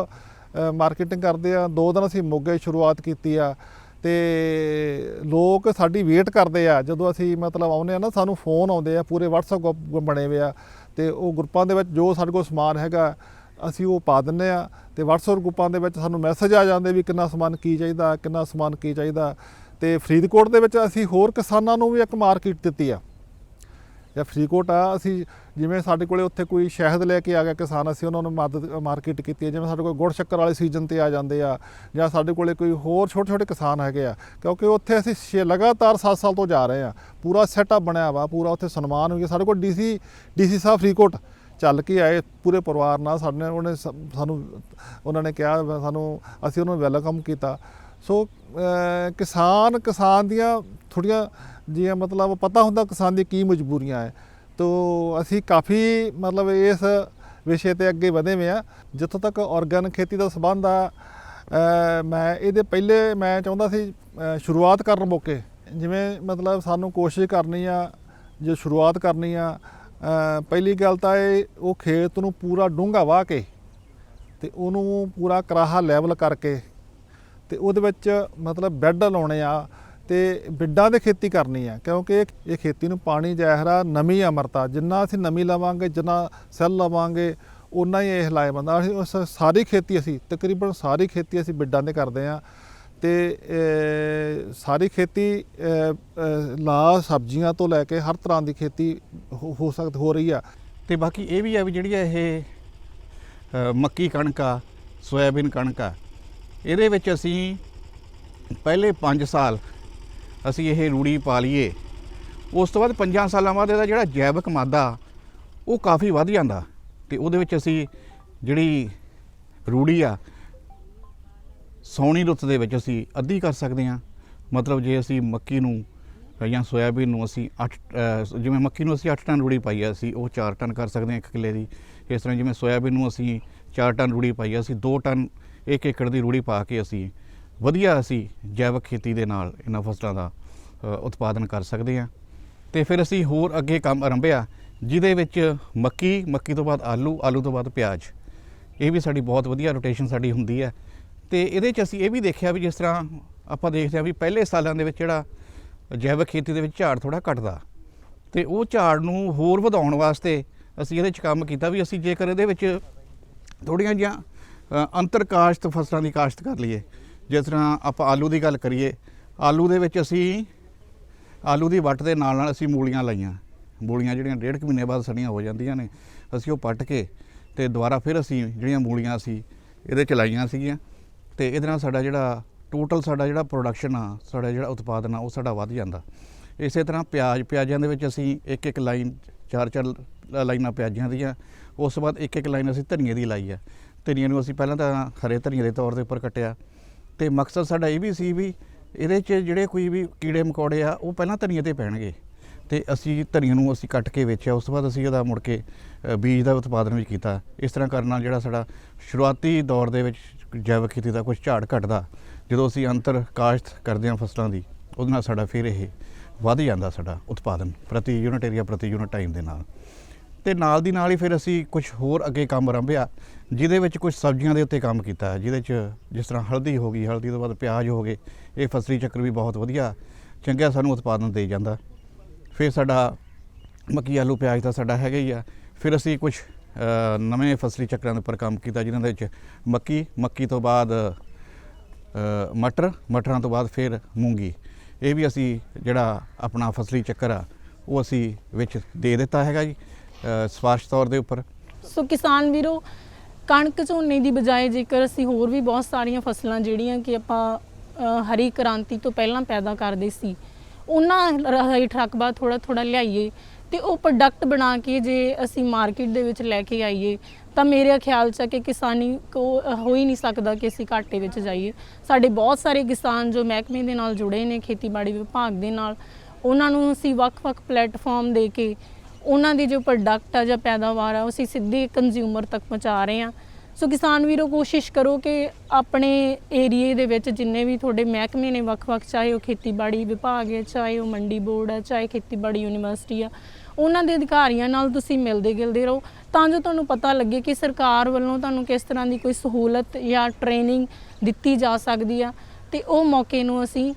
ਮਾਰਕੀਟਿੰਗ ਕਰਦੇ ਆ। ਦੋ ਦਿਨ ਅਸੀਂ ਮੋਗੇ ਸ਼ੁਰੂਆਤ ਕੀਤੀ ਆ। ਤੇ ਲੋਕ ਸਾਡੀ ਵੇਟ ਕਰਦੇ ਆ। ਜਦੋਂ ਅਸੀਂ ਮਤਲਬ ਆਉਂਦੇ ਆ ਨਾ, ਸਾਨੂੰ ਫੋਨ ਆਉਂਦੇ ਆ। ਪੂਰੇ WhatsApp ਗਰੁੱਪ ਬਣੇ ਹੋਏ ਆ। ਤੇ ਉਹ ਗਰੁੱਪਾਂ ਦੇ ਵਿੱਚ ਜੋ ਸਾਡੇ ਕੋਲ ਸਮਾਨ ਹੈਗਾ, ਅਸੀਂ ਉਹ ਪਾ ਦਿੰਨੇ ਆ। ਤੇ WhatsApp ਗਰੁੱਪਾਂ ਦੇ ਵਿੱਚ ਸਾਨੂੰ ਮੈਸੇਜ ਆ ਜਾਂਦੇ ਵੀ ਕਿੰਨਾ ਸਮਾਨ ਕੀ ਚਾਹੀਦਾ, ਕਿੰਨਾ ਸਮਾਨ ਕੀ ਚਾਹੀਦਾ। ਤੇ ਫਰੀਦਕੋਟ ਦੇ ਵਿੱਚ ਅਸੀਂ ਹੋਰ ਕਿਸਾਨਾਂ ਨੂੰ ਵੀ ਇੱਕ ਮਾਰਕੀਟ ਦਿੱਤੀ ਆ। ਜਾਂ ਫਰੀਦਕੋਟ ਆ, ਅਸੀਂ ਜਿਵੇਂ ਸਾਡੇ ਕੋਲੇ ਉੱਥੇ ਕੋਈ ਸ਼ਹਿਦ ਲੈ ਕੇ ਆ ਗਿਆ ਕਿਸਾਨ, ਅਸੀਂ ਉਹਨਾਂ ਨੂੰ ਮਦਦ ਮਾਰਕੀਟ ਕੀਤੀ ਹੈ। ਜਿਵੇਂ ਸਾਡੇ ਕੋਲ ਗੁੜ ਸ਼ੱਕਰ ਵਾਲੇ ਸੀਜ਼ਨ ਤੇ ਆ ਜਾਂਦੇ ਆ, ਜਾਂ ਸਾਡੇ ਕੋਲੇ ਕੋਈ ਹੋਰ ਛੋਟੇ ਛੋਟੇ ਕਿਸਾਨ ਹੈਗੇ ਆ, ਕਿਉਂਕਿ ਉੱਥੇ ਅਸੀਂ ਛੇ- ਲਗਾਤਾਰ 7 ਸਾਲ ਤੋਂ ਜਾ ਰਹੇ ਆ। ਪੂਰਾ ਸੈਟਅਪ ਬਣਿਆ ਵਾ, ਪੂਰਾ ਉੱਥੇ ਸਨਮਾਨ ਹੋ ਗਿਆ ਸਾਡੇ ਕੋਲ ਡੀਸੀ ਡੀਸੀ ਸਾਹਿਬ ਫਰੀਦਕੋਟ ਚੱਲ ਕੇ ਆਏ, ਪੂਰੇ ਪਰਿਵਾਰ ਨਾਲ। ਸਾਡੇ ਉਹਨੇ ਸ- ਸਾਨੂੰ, ਉਹਨਾਂ ਨੇ ਕਿਹਾ ਸਾਨੂੰ, ਅਸੀਂ ਉਹਨਾਂ ਨੂੰ ਵੈਲਕਮ ਕੀਤਾ। ਸੋ ਕਿਸਾਨ ਕਿਸਾਨ ਦੀਆਂ ਥੋੜੀਆਂ ਜਿਹੀਆਂ ਮਤਲਬ ਪਤਾ ਹੁੰਦਾ ਕਿਸਾਨ ਦੀ ਕੀ ਮਜਬੂਰੀਆਂ ਹੈ। ਤੋ ਅਸੀਂ ਕਾਫੀ ਮਤਲਬ ਇਸ ਵਿਸ਼ੇ ਤੇ ਅੱਗੇ ਵਧੇ ਹੋਏ ਆ ਜਿੱਥੋਂ ਤੱਕ ਆਰਗੈਨਿਕ ਖੇਤੀ ਦਾ ਸੰਬੰਧ ਆ ਮੈਂ ਇਹਦੇ ਪਹਿਲੇ ਮੈਂ ਚਾਹੁੰਦਾ ਸੀ ਸ਼ੁਰੂਆਤ ਕਰਨ ਮੌਕੇ ਜਿਵੇਂ ਮਤਲਬ ਸਾਨੂੰ ਕੋਸ਼ਿਸ਼ ਕਰਨੀ ਆ, ਜੇ ਸ਼ੁਰੂਆਤ ਕਰਨੀ ਆ ਪਹਿਲੀ ਗੱਲ ਤਾਂ ਇਹ ਉਹ ਖੇਤ ਨੂੰ ਪੂਰਾ ਡੂੰਘਾ ਵਾਹ ਕੇ ਤੇ ਉਹਨੂੰ ਪੂਰਾ ਕਰਾਹਾ ਲੈਵਲ ਕਰਕੇ ਤੇ ਉਹਦੇ ਵਿੱਚ ਮਤਲਬ ਬੈੱਡ ਲਾਉਣੇ ਆ। ਤੇ ਬਿੱਡਾਂ ਦੇ ਖੇਤੀ ਕਰਨੀ ਹੈ ਕਿਉਂਕਿ ਇਹ- ਖੇਤੀ ਨੂੰ ਪਾਣੀ, ਜ਼ਹਿਰਾ, ਨਮੀ, ਅਮਰਤਾ, ਜਿੰਨਾ ਅਸੀਂ ਨਮੀ ਲਵਾਂਗੇ, ਜਿੰਨਾ ਸੈੱਲ ਲਵਾਂਗੇ ਉਨਾ ਹੀ ਇਹ ਲਾਏ ਬੰਦਾ ਅਸੀਂ ਉਸ ਸਾਰੀ ਖੇਤੀ ਅਸੀਂ, ਤਕਰੀਬਨ ਸਾਰੀ ਖੇਤੀ ਅਸੀਂ ਬਿੱਡਾਂ ਦੇ ਕਰਦੇ ਆ। ਤੇ ਸਾਰੀ ਖੇਤੀ ਲਾ ਸਬਜ਼ੀਆਂ ਤੋਂ ਲੈ ਕੇ ਹਰ ਤਰ੍ਹਾਂ ਦੀ ਖੇਤੀ ਹੋ ਹੋ ਸਕਦ, ਹੋ ਰਹੀ ਆ। ਤੇ ਬਾਕੀ ਇਹ ਵੀ ਆ ਵੀ ਜਿਹੜੀ ਇਹ ਮੱਕੀ ਕਣਕ ਆ, ਸੋਇਆਬੀਨ ਕਣਕ ਆ, ਇਹਦੇ ਵਿੱਚ ਅਸੀਂ ਪਹਿਲੇ 5 ਸਾਲ ਅਸੀਂ ਇਹ ਰੂੜੀ ਪਾ ਲਈਏ। ਉਸ ਤੋਂ ਬਾਅਦ 5 ਸਾਲਾਂ ਬਾਅਦ ਇਹਦਾ ਜਿਹੜਾ ਜੈਵਿਕ ਮਾਦਾ, ਉਹ ਕਾਫੀ ਵੱਧ ਜਾਂਦਾ। ਤੇ ਉਹਦੇ ਵਿੱਚ ਅਸੀਂ ਜਿਹੜੀ ਰੂੜੀ ਆ, ਸੌਣੀ ਰੁੱਤ ਦੇ ਵਿੱਚ ਅਸੀਂ ਅੱਧੀ ਕਰ ਸਕਦੇ ਹਾਂ। ਮਤਲਬ ਜੇ ਅਸੀਂ ਮੱਕੀ ਨੂੰ, ਜਾਂ ਸੋਇਆਬੀਨ ਨੂੰ ਅਸੀਂ 8 ਜਿਵੇਂ ਮੱਕੀ ਨੂੰ ਅਸੀਂ 8 ਟਨ ਰੂੜੀ ਪਾਈ ਆ, ਅਸੀਂ ਉਹ 4 ਟਨ ਕਰ ਸਕਦੇ ਹਾਂ ਇੱਕ ਕਿੱਲੇ ਦੀ। ਇਸ ਤਰ੍ਹਾਂ ਜਿਵੇਂ ਸੋਇਆਬੀਨ ਨੂੰ ਅਸੀਂ 4 ਟਨ ਰੂੜੀ ਪਾਈ ਆ, ਅਸੀਂ 2 ਟਨ ਇੱਕ ਏਕੜ ਦੀ ਰੂੜੀ ਪਾ ਕੇ ਅਸੀਂ ਵਧੀਆ ਅਸੀਂ ਜੈਵਿਕ ਖੇਤੀ ਦੇ ਨਾਲ ਇਹਨਾਂ ਫਸਲਾਂ ਦਾ ਉਤਪਾਦਨ ਕਰ ਸਕਦੇ ਹਾਂ। ਤੇ ਫਿਰ ਅਸੀਂ ਹੋਰ ਅੱਗੇ ਕੰਮ ਆਰੰਭਿਆ ਜਿਹਦੇ ਵਿੱਚ ਮੱਕੀ ਮੱਕੀ ਤੋਂ ਬਾਅਦ ਆਲੂ ਆਲੂ ਤੋਂ ਬਾਅਦ ਪਿਆਜ਼। ਇਹ ਵੀ ਸਾਡੀ ਬਹੁਤ ਵਧੀਆ ਰੋਟੇਸ਼ਨ ਸਾਡੀ ਹੁੰਦੀ ਹੈ। ਤੇ ਇਹਦੇ 'ਚ ਅਸੀਂ ਇਹ ਵੀ ਦੇਖਿਆ ਵੀ ਜਿਸ ਤਰ੍ਹਾਂ ਆਪਾਂ ਦੇਖਦੇ ਹਾਂ ਵੀ ਪਹਿਲੇ ਸਾਲਾਂ ਦੇ ਵਿੱਚ ਜਿਹੜਾ ਜੈਵਿਕ ਖੇਤੀ ਦੇ ਵਿੱਚ ਝਾੜ ਥੋੜਾ ਘਟਦਾ। ਤੇ ਉਹ ਝਾੜ ਨੂੰ ਹੋਰ ਵਧਾਉਣ ਵਾਸਤੇ ਅਸੀਂ ਇਹਦੇ 'ਚ ਕੰਮ ਕੀਤਾ ਵੀ ਅਸੀਂ ਜੇਕਰ ਇਹਦੇ ਵਿੱਚ ਥੋੜੀਆਂ ਜਿਹੀਆਂ ਅ, ਅੰਤਰ ਕਾਸ਼ਤ ਫਸਲਾਂ ਦੀ ਕਾਸ਼ਤ ਕਰ ਲਈਏ ਜਿਸ ਤਰ੍ਹਾਂ ਆਪਾਂ ਆਲੂ ਦੀ ਗੱਲ ਕਰੀਏ, ਆਲੂ ਦੇ ਵਿੱਚ ਅਸੀਂ ਆਲੂ ਦੀ ਵੱਟ ਦੇ ਨਾਲ ਨਾਲ ਅਸੀਂ ਮੂਲੀਆਂ ਲਾਈਆਂ। ਮੂਲੀਆਂ ਜਿਹੜੀਆਂ ਡੇਢ ਕੁ ਮਹੀਨੇ ਬਾਅਦ ਸੜੀਆਂ ਹੋ ਜਾਂਦੀਆਂ ਨੇ, ਅਸੀਂ ਉਹ ਪੱਟ ਕੇ ਤੇ ਦੁਬਾਰਾ ਫਿਰ ਅਸੀਂ ਜਿਹੜੀਆਂ ਮੂਲੀਆਂ ਸੀ ਇਹਦੇ ਚ ਲਾਈਆਂ ਸੀਗੀਆਂ ਤੇ ਇਹਦੇ ਨਾਲ ਸਾਡਾ ਜਿਹੜਾ ਟੋਟਲ ਸਾਡਾ ਜਿਹੜਾ ਪ੍ਰੋਡਕਸ਼ਨ ਆ, ਸਾਡਾ ਜਿਹੜਾ ਉਤਪਾਦਨ ਆ, ਉਹ ਸਾਡਾ ਵੱਧ ਜਾਂਦਾ। ਇਸੇ ਤਰ੍ਹਾਂ ਪਿਆਜ਼, ਪਿਆਜ਼ਾਂ ਦੇ ਵਿੱਚ ਅਸੀਂ ਇੱਕ ਇੱਕ ਲਾਈਨ, ਚਾਰ ਚਾਰ ਲਾਈਨਾਂ ਪਿਆਜ਼ਾਂ ਦੀਆਂ, ਉਸ ਤੋਂ ਬਾਅਦ ਇੱਕ ਇੱਕ ਲਾਈਨ ਅਸੀਂ ਧਨੀਏ ਦੀ ਲਾਈ ਆ। ਧਨੀਏ ਨੂੰ ਅਸੀਂ ਪਹਿਲਾਂ ਤਾਂ ਹਰੇ ਧਨੀਏ ਦੇ ਤੌਰ ਦੇ ਉੱਪਰ ਕੱਟਿਆ ਤੇ ਮਕਸਦ ਸਾਡਾ ਇਹ ਵੀ ਸੀ ਵੀ ਇਹਦੇ 'ਚ ਜਿਹੜੇ ਕੋਈ ਵੀ ਕੀੜੇ ਮਕੌੜੇ ਆ, ਉਹ ਪਹਿਲਾਂ ਧਨੀਏ ਤੇ ਪੈਣਗੇ। ਤੇ ਅਸੀਂ ਧਨੀਏ ਨੂੰ ਅਸੀਂ ਕੱਟ ਕੇ ਵੇਚਿਆ, ਉਸ ਤੋਂ ਬਾਅਦ ਅਸੀਂ ਉਹਦਾ ਮੁੜ ਕੇ ਬੀਜ ਦਾ ਉਤਪਾਦਨ ਵੀ ਕੀਤਾ। ਇਸ ਤਰ੍ਹਾਂ ਕਰਨ ਨਾਲ ਜਿਹੜਾ ਸਾਡਾ ਸ਼ੁਰੂਆਤੀ ਦੌਰ ਦੇ ਵਿੱਚ ਜੈਵਿਕ ਖੇਤੀ ਦਾ ਕੁਝ ਝਾੜ ਘਟਦਾ, ਜਦੋਂ ਅਸੀਂ ਅੰਤਰ ਕਾਸ਼ਤ ਕਰਦੇ ਹਾਂ ਫਸਲਾਂ ਦੀ, ਉਹਦੇ ਨਾਲ ਸਾਡਾ ਫਿਰ ਇਹ ਵਧ ਜਾਂਦਾ ਸਾਡਾ ਉਤਪਾਦਨ ਪ੍ਰਤੀ ਯੂਨਿਟ ਏਰੀਆ ਪ੍ਰਤੀ ਯੂਨਿਟ ਟਾਈਮ ਦੇ ਨਾਲ। ਤੇ ਨਾਲ ਦੀ ਨਾਲ ਹੀ ਫਿਰ ਅਸੀਂ ਕੁਝ ਹੋਰ ਅੱਗੇ ਕੰਮ ਆਰੰਭਿਆ। ਜਿਹਦੇ ਵਿੱਚ ਕੁਝ ਸਬਜ਼ੀਆਂ ਦੇ ਉੱਤੇ ਕੰਮ ਕੀਤਾ ਜਿਹਦੇ 'ਚ ਜਿਸ ਤਰ੍ਹਾਂ ਹਲਦੀ ਹੋ ਗਈ ਹਲਦੀ ਤੋਂ ਬਾਅਦ ਪਿਆਜ਼ ਹੋ ਗਏ ਇਹ ਫਸਲੀ ਚੱਕਰ ਵੀ ਬਹੁਤ ਵਧੀਆ ਚੰਗਾ ਸਾਨੂੰ ਉਤਪਾਦਨ ਦੇ ਜਾਂਦਾ। ਫਿਰ ਸਾਡਾ ਮੱਕੀ ਆਲੂ ਪਿਆਜ਼ ਤਾਂ ਸਾਡਾ ਹੈਗਾ ਹੀ ਆ। ਫਿਰ ਅਸੀਂ ਕੁਝ ਨਵੇਂ ਫਸਲੀ ਚੱਕਰਾਂ ਦੇ ਉੱਪਰ ਕੰਮ ਕੀਤਾ ਜਿਨ੍ਹਾਂ ਦੇ ਵਿੱਚ ਮੱਕੀ ਮੱਕੀ ਤੋਂ ਬਾਅਦ ਮਟਰ ਮਟਰਾਂ ਤੋਂ ਬਾਅਦ ਫਿਰ ਮੂੰਗੀ। ਇਹ ਵੀ ਅਸੀਂ ਜਿਹੜਾ ਆਪਣਾ ਫਸਲੀ ਚੱਕਰ ਆ ਉਹ ਅਸੀਂ ਵਿੱਚ ਦੇ ਦਿੱਤਾ ਹੈਗਾ ਜੀ ਅ, ਤੌਰ ਦੇ ਉੱਪਰ। ਸੋ ਕਿਸਾਨ ਵੀਰੋ ਕਣਕ ਝੋਨੇ ਦੀ ਬਜਾਏ ਜੇਕਰ ਅਸੀਂ ਹੋਰ ਵੀ ਬਹੁਤ ਸਾਰੀਆਂ ਫਸਲਾਂ ਜਿਹੜੀਆਂ ਕਿ ਆਪਾਂ ਹਰੀ ਕ੍ਰਾਂਤੀ ਤੋਂ ਪਹਿਲਾਂ ਪੈਦਾ ਕਰਦੇ ਸੀ, ਉਹਨਾਂ ਰਾਹੀਂ ਰਕਬਾ ਥੋੜਾ ਥੋੜਾ ਲਿਆਈਏ ਤੇ ਉਹ ਪ੍ਰੋਡਕਟ ਬਣਾ ਕੇ ਜੇ ਅਸੀਂ ਮਾਰਕੀਟ ਦੇ ਵਿੱਚ ਲੈ ਕੇ ਆਈਏ, ਤਾਂ ਮੇਰੇ ਖਿਆਲ ਚ ਆ ਕਿ ਕਿਸਾਨੀ ਕੋ ਹੋ ਹੀ ਨਹੀਂ ਸਕਦਾ ਕਿ ਅਸੀਂ ਘਾਟੇ ਵਿੱਚ ਜਾਈਏ। ਸਾਡੇ ਬਹੁਤ ਸਾਰੇ ਕਿਸਾਨ ਜੋ ਮਹਿਕਮੇ ਦੇ ਨਾਲ ਜੁੜੇ ਨੇ, ਖੇਤੀਬਾੜੀ ਵਿਭਾਗ ਦੇ ਨਾਲ, ਉਹਨਾਂ ਨੂੰ ਅਸੀਂ ਵੱਖ-ਵੱਖ ਪਲੇਟਫਾਰਮ ਦੇ ਕੇ ਉਹਨਾਂ ਦੀ ਜੋ ਪ੍ਰੋਡਕਟ ਆ ਜਾਂ ਪੈਦਾਵਾਰ ਆ, ਉਹ ਅਸੀਂ ਸਿੱਧੇ ਕੰਜ਼ਿਊਮਰ ਤੱਕ ਪਹੁੰਚਾ ਰਹੇ ਆ ਸੋ ਕਿਸਾਨ ਵੀਰੋ, ਕੋਸ਼ਿਸ਼ ਕਰੋ ਕਿ ਆਪਣੇ ਏਰੀਏ ਦੇ ਵਿੱਚ ਜਿੰਨੇ ਵੀ ਤੁਹਾਡੇ ਮਹਿਕਮੇ ਨੇ ਵੱਖ-ਵੱਖ, ਚਾਹੇ ਉਹ ਖੇਤੀਬਾੜੀ ਵਿਭਾਗ ਹੈ, ਚਾਹੇ ਉਹ ਮੰਡੀ ਬੋਰਡ ਹੈ, ਚਾਹੇ ਖੇਤੀਬਾੜੀ ਯੂਨੀਵਰਸਿਟੀ ਆ, ਉਹਨਾਂ ਦੇ ਅਧਿਕਾਰੀਆਂ ਨਾਲ ਤੁਸੀਂ ਮਿਲਦੇ ਗਿਲਦੇ ਰਹੋ। ਤਾਂ ਜੋ ਤੁਹਾਨੂੰ ਪਤਾ ਲੱਗੇ ਕਿ ਸਰਕਾਰ ਵੱਲੋਂ ਤੁਹਾਨੂੰ ਕਿਸ ਤਰ੍ਹਾਂ ਦੀ ਕੋਈ ਸਹੂਲਤ ਜਾਂ ਟ੍ਰੇਨਿੰਗ ਦਿੱਤੀ ਜਾ ਸਕਦੀ ਆ, ਤੇ ਉਹ ਮੌਕੇ ਨੂੰ ਅਸੀਂ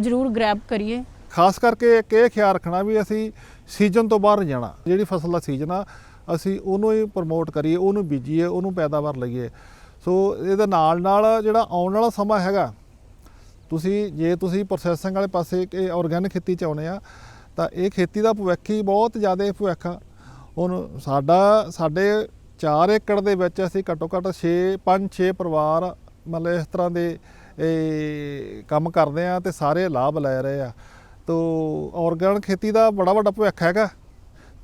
ਜ਼ਰੂਰ ਗ੍ਰੈਬ ਕਰੀਏ। ਖਾਸ ਕਰਕੇ ਇੱਕ ਇਹ ਖਿਆਲ ਰੱਖਣਾ ਵੀ ਅਸੀਂ ਸੀਜ਼ਨ ਤੋਂ ਬਾਹਰ ਨਹੀਂ ਜਾਣਾ। ਜਿਹੜੀ ਫਸਲ ਦਾ ਸੀਜ਼ਨ ਆ, ਅਸੀਂ ਉਹਨੂੰ ਹੀ ਪ੍ਰਮੋਟ ਕਰੀਏ, ਉਹਨੂੰ ਬੀਜੀਏ, ਉਹਨੂੰ ਪੈਦਾਵਾਰ ਲਈਏ। ਸੋ ਇਹਦੇ ਨਾਲ ਨਾਲ ਜਿਹੜਾ ਆਉਣ ਵਾਲਾ ਸਮਾਂ ਹੈਗਾ, ਤੁਸੀਂ, ਜੇ ਤੁਸੀਂ ਪ੍ਰੋਸੈਸਿੰਗ ਵਾਲੇ ਪਾਸੇ ਕਿ ਆਰਗੈਨਿਕ ਖੇਤੀ ਚ ਆਉਣੇ ਆ, ਤਾਂ ਇਹ ਖੇਤੀ ਦਾ ਭਵਿੱਖ ਹੀ ਬਹੁਤ ਜ਼ਿਆਦਾ ਭਵਿੱਖ ਆ। ਹੁਣ ਸਾਡਾ, ਸਾਡੇ 4 ਏਕੜ ਦੇ ਵਿੱਚ ਅਸੀਂ ਘੱਟੋ ਘੱਟ 6 5 6 ਪਰਿਵਾਰ ਮਤਲਬ ਇਸ ਤਰ੍ਹਾਂ ਦੇ, ਇਹ, ਕੰਮ ਕਰਦੇ ਆ ਤੇ ਸਾਰੇ ਲਾਭ ਲੈ ਰਹੇ ਆ। ਤੋ ਆਰਗੈਨਿਕ ਖੇਤੀ ਦਾ ਬੜਾ ਵੱਡਾ ਭਵਿੱਖ ਹੈਗਾ।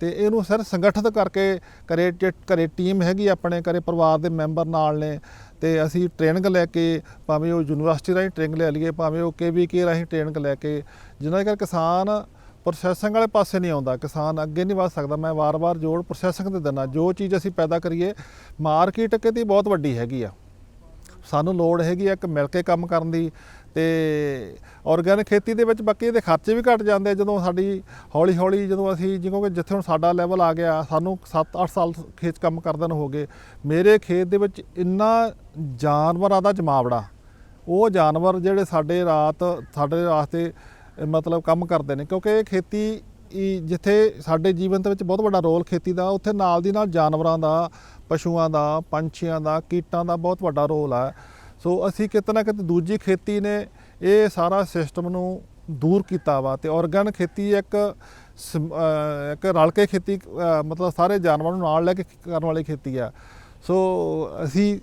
ਤੇ ਇਹਨੂੰ ਸਰ ਸੰਗਠਿਤ ਕਰਕੇ ਕਰੇ ਜੇ ਘਰੇ ਟੀਮ ਹੈਗੀ ਆਪਣੇ, ਘਰੇ ਪਰਿਵਾਰ ਦੇ ਮੈਂਬਰ ਨਾਲ ਨੇ ਤੇ ਅਸੀਂ ਟ੍ਰੇਨਿੰਗ ਲੈ ਕੇ ਭਾਵੇਂ ਉਹ ਯੂਨੀਵਰਸਿਟੀ ਰਾਹੀਂ ਟ੍ਰੇਨਿੰਗ ਲੈ ਲਈਏ, ਭਾਵੇਂ ਉਹ ਕੇਵੀਕੇ ਰਾਹੀਂ ਟ੍ਰੇਨਿੰਗ ਲੈ ਕੇ ਜਿਨ੍ਹਾਂ ਕਰਕੇ ਕਿਸਾਨ ਪ੍ਰੋਸੈਸਿੰਗ ਵਾਲੇ ਪਾਸੇ ਨਹੀਂ ਆਉਂਦਾ, ਕਿਸਾਨ ਅੱਗੇ ਨਹੀਂ ਵਧ ਸਕਦਾ, ਮੈਂ ਵਾਰ-ਵਾਰ ਜੋੜ ਪ੍ਰੋਸੈਸਿੰਗ ਤੇ ਦਿੰਦਾ, ਜੋ ਚੀਜ਼ ਅਸੀਂ ਪੈਦਾ ਕਰੀਏ ਮਾਰਕੀਟ ਕਿਤੇ ਬਹੁਤ ਵੱਡੀ ਹੈਗੀ ਆ। ਸਾਨੂੰ ਲੋੜ ਹੈਗੀ ਆ ਇੱਕ ਮਿਲ ਕੇ ਕੰਮ ਕਰਨ ਦੀ ਤੇ ਆਰਗੈਨਿਕ ਖੇਤੀ ਦੇ ਵਿੱਚ ਬਾਕੀ ਇਹਦੇ ਖਰਚੇ ਵੀ ਘਟ ਜਾਂਦੇ ਜਦੋਂ ਸਾਡੀ ਹੌਲੀ ਹੌਲੀ ਜਦੋਂ ਅਸੀਂ ਜਿਵੇਂ ਕਿ ਜਿੱਥੇ ਹੁਣ ਸਾਡਾ ਲੈਵਲ ਆ ਗਿਆ, ਸਾਨੂੰ 7-8 ਸਾਲ ਖੇਤ ਕੰਮ ਕਰਦਿਆਂ ਨੂੰ ਹੋ ਗਏ, ਮੇਰੇ ਖੇਤ ਦੇ ਵਿੱਚ ਇੰਨਾ ਜਾਨਵਰਾਂ ਦਾ ਜਮਾਵੜਾ। ਉਹ ਜਾਨਵਰ ਜਿਹੜੇ ਸਾਡੇ ਰਾਤ, ਸਾਡੇ ਵਾਸਤੇ ਮਤਲਬ ਕੰਮ ਕਰਦੇ ਨੇ, ਕਿਉਂਕਿ ਇਹ ਖੇਤੀ ਹੀ ਜਿੱਥੇ ਸਾਡੇ ਜੀਵਨ ਦੇ ਵਿੱਚ ਬਹੁਤ ਵੱਡਾ ਰੋਲ ਖੇਤੀ ਦਾ, ਉੱਥੇ ਨਾਲ ਦੀ ਨਾਲ ਜਾਨਵਰਾਂ ਦਾ, ਪਸ਼ੂਆਂ ਦਾ, ਪੰਛੀਆਂ ਦਾ, ਕੀਟਾਂ ਦਾ ਬਹੁਤ ਵੱਡਾ ਰੋਲ ਹੈ ਸੋ ਅਸੀਂ ਕਿਤੇ ਨਾ ਕਿਤੇ ਦੂਜੀ ਖੇਤੀ ਨੇ ਇਹ ਸਾਰਾ ਸਿਸਟਮ ਨੂੰ ਦੂਰ ਕੀਤਾ ਵਾ ਤੇ ਆਰਗੈਨਿਕ ਖੇਤੀ ਇੱਕ ਸਮ- ਇੱਕ ਰਲ ਕੇ ਖੇਤੀ ਮਤਲਬ ਸਾਰੇ ਜਾਨਵਰਾਂ ਨੂੰ ਨਾਲ ਲੈ ਕੇ ਕਰਨ ਵਾਲੀ ਖੇਤੀ ਆ। ਸੋ ਅਸੀਂ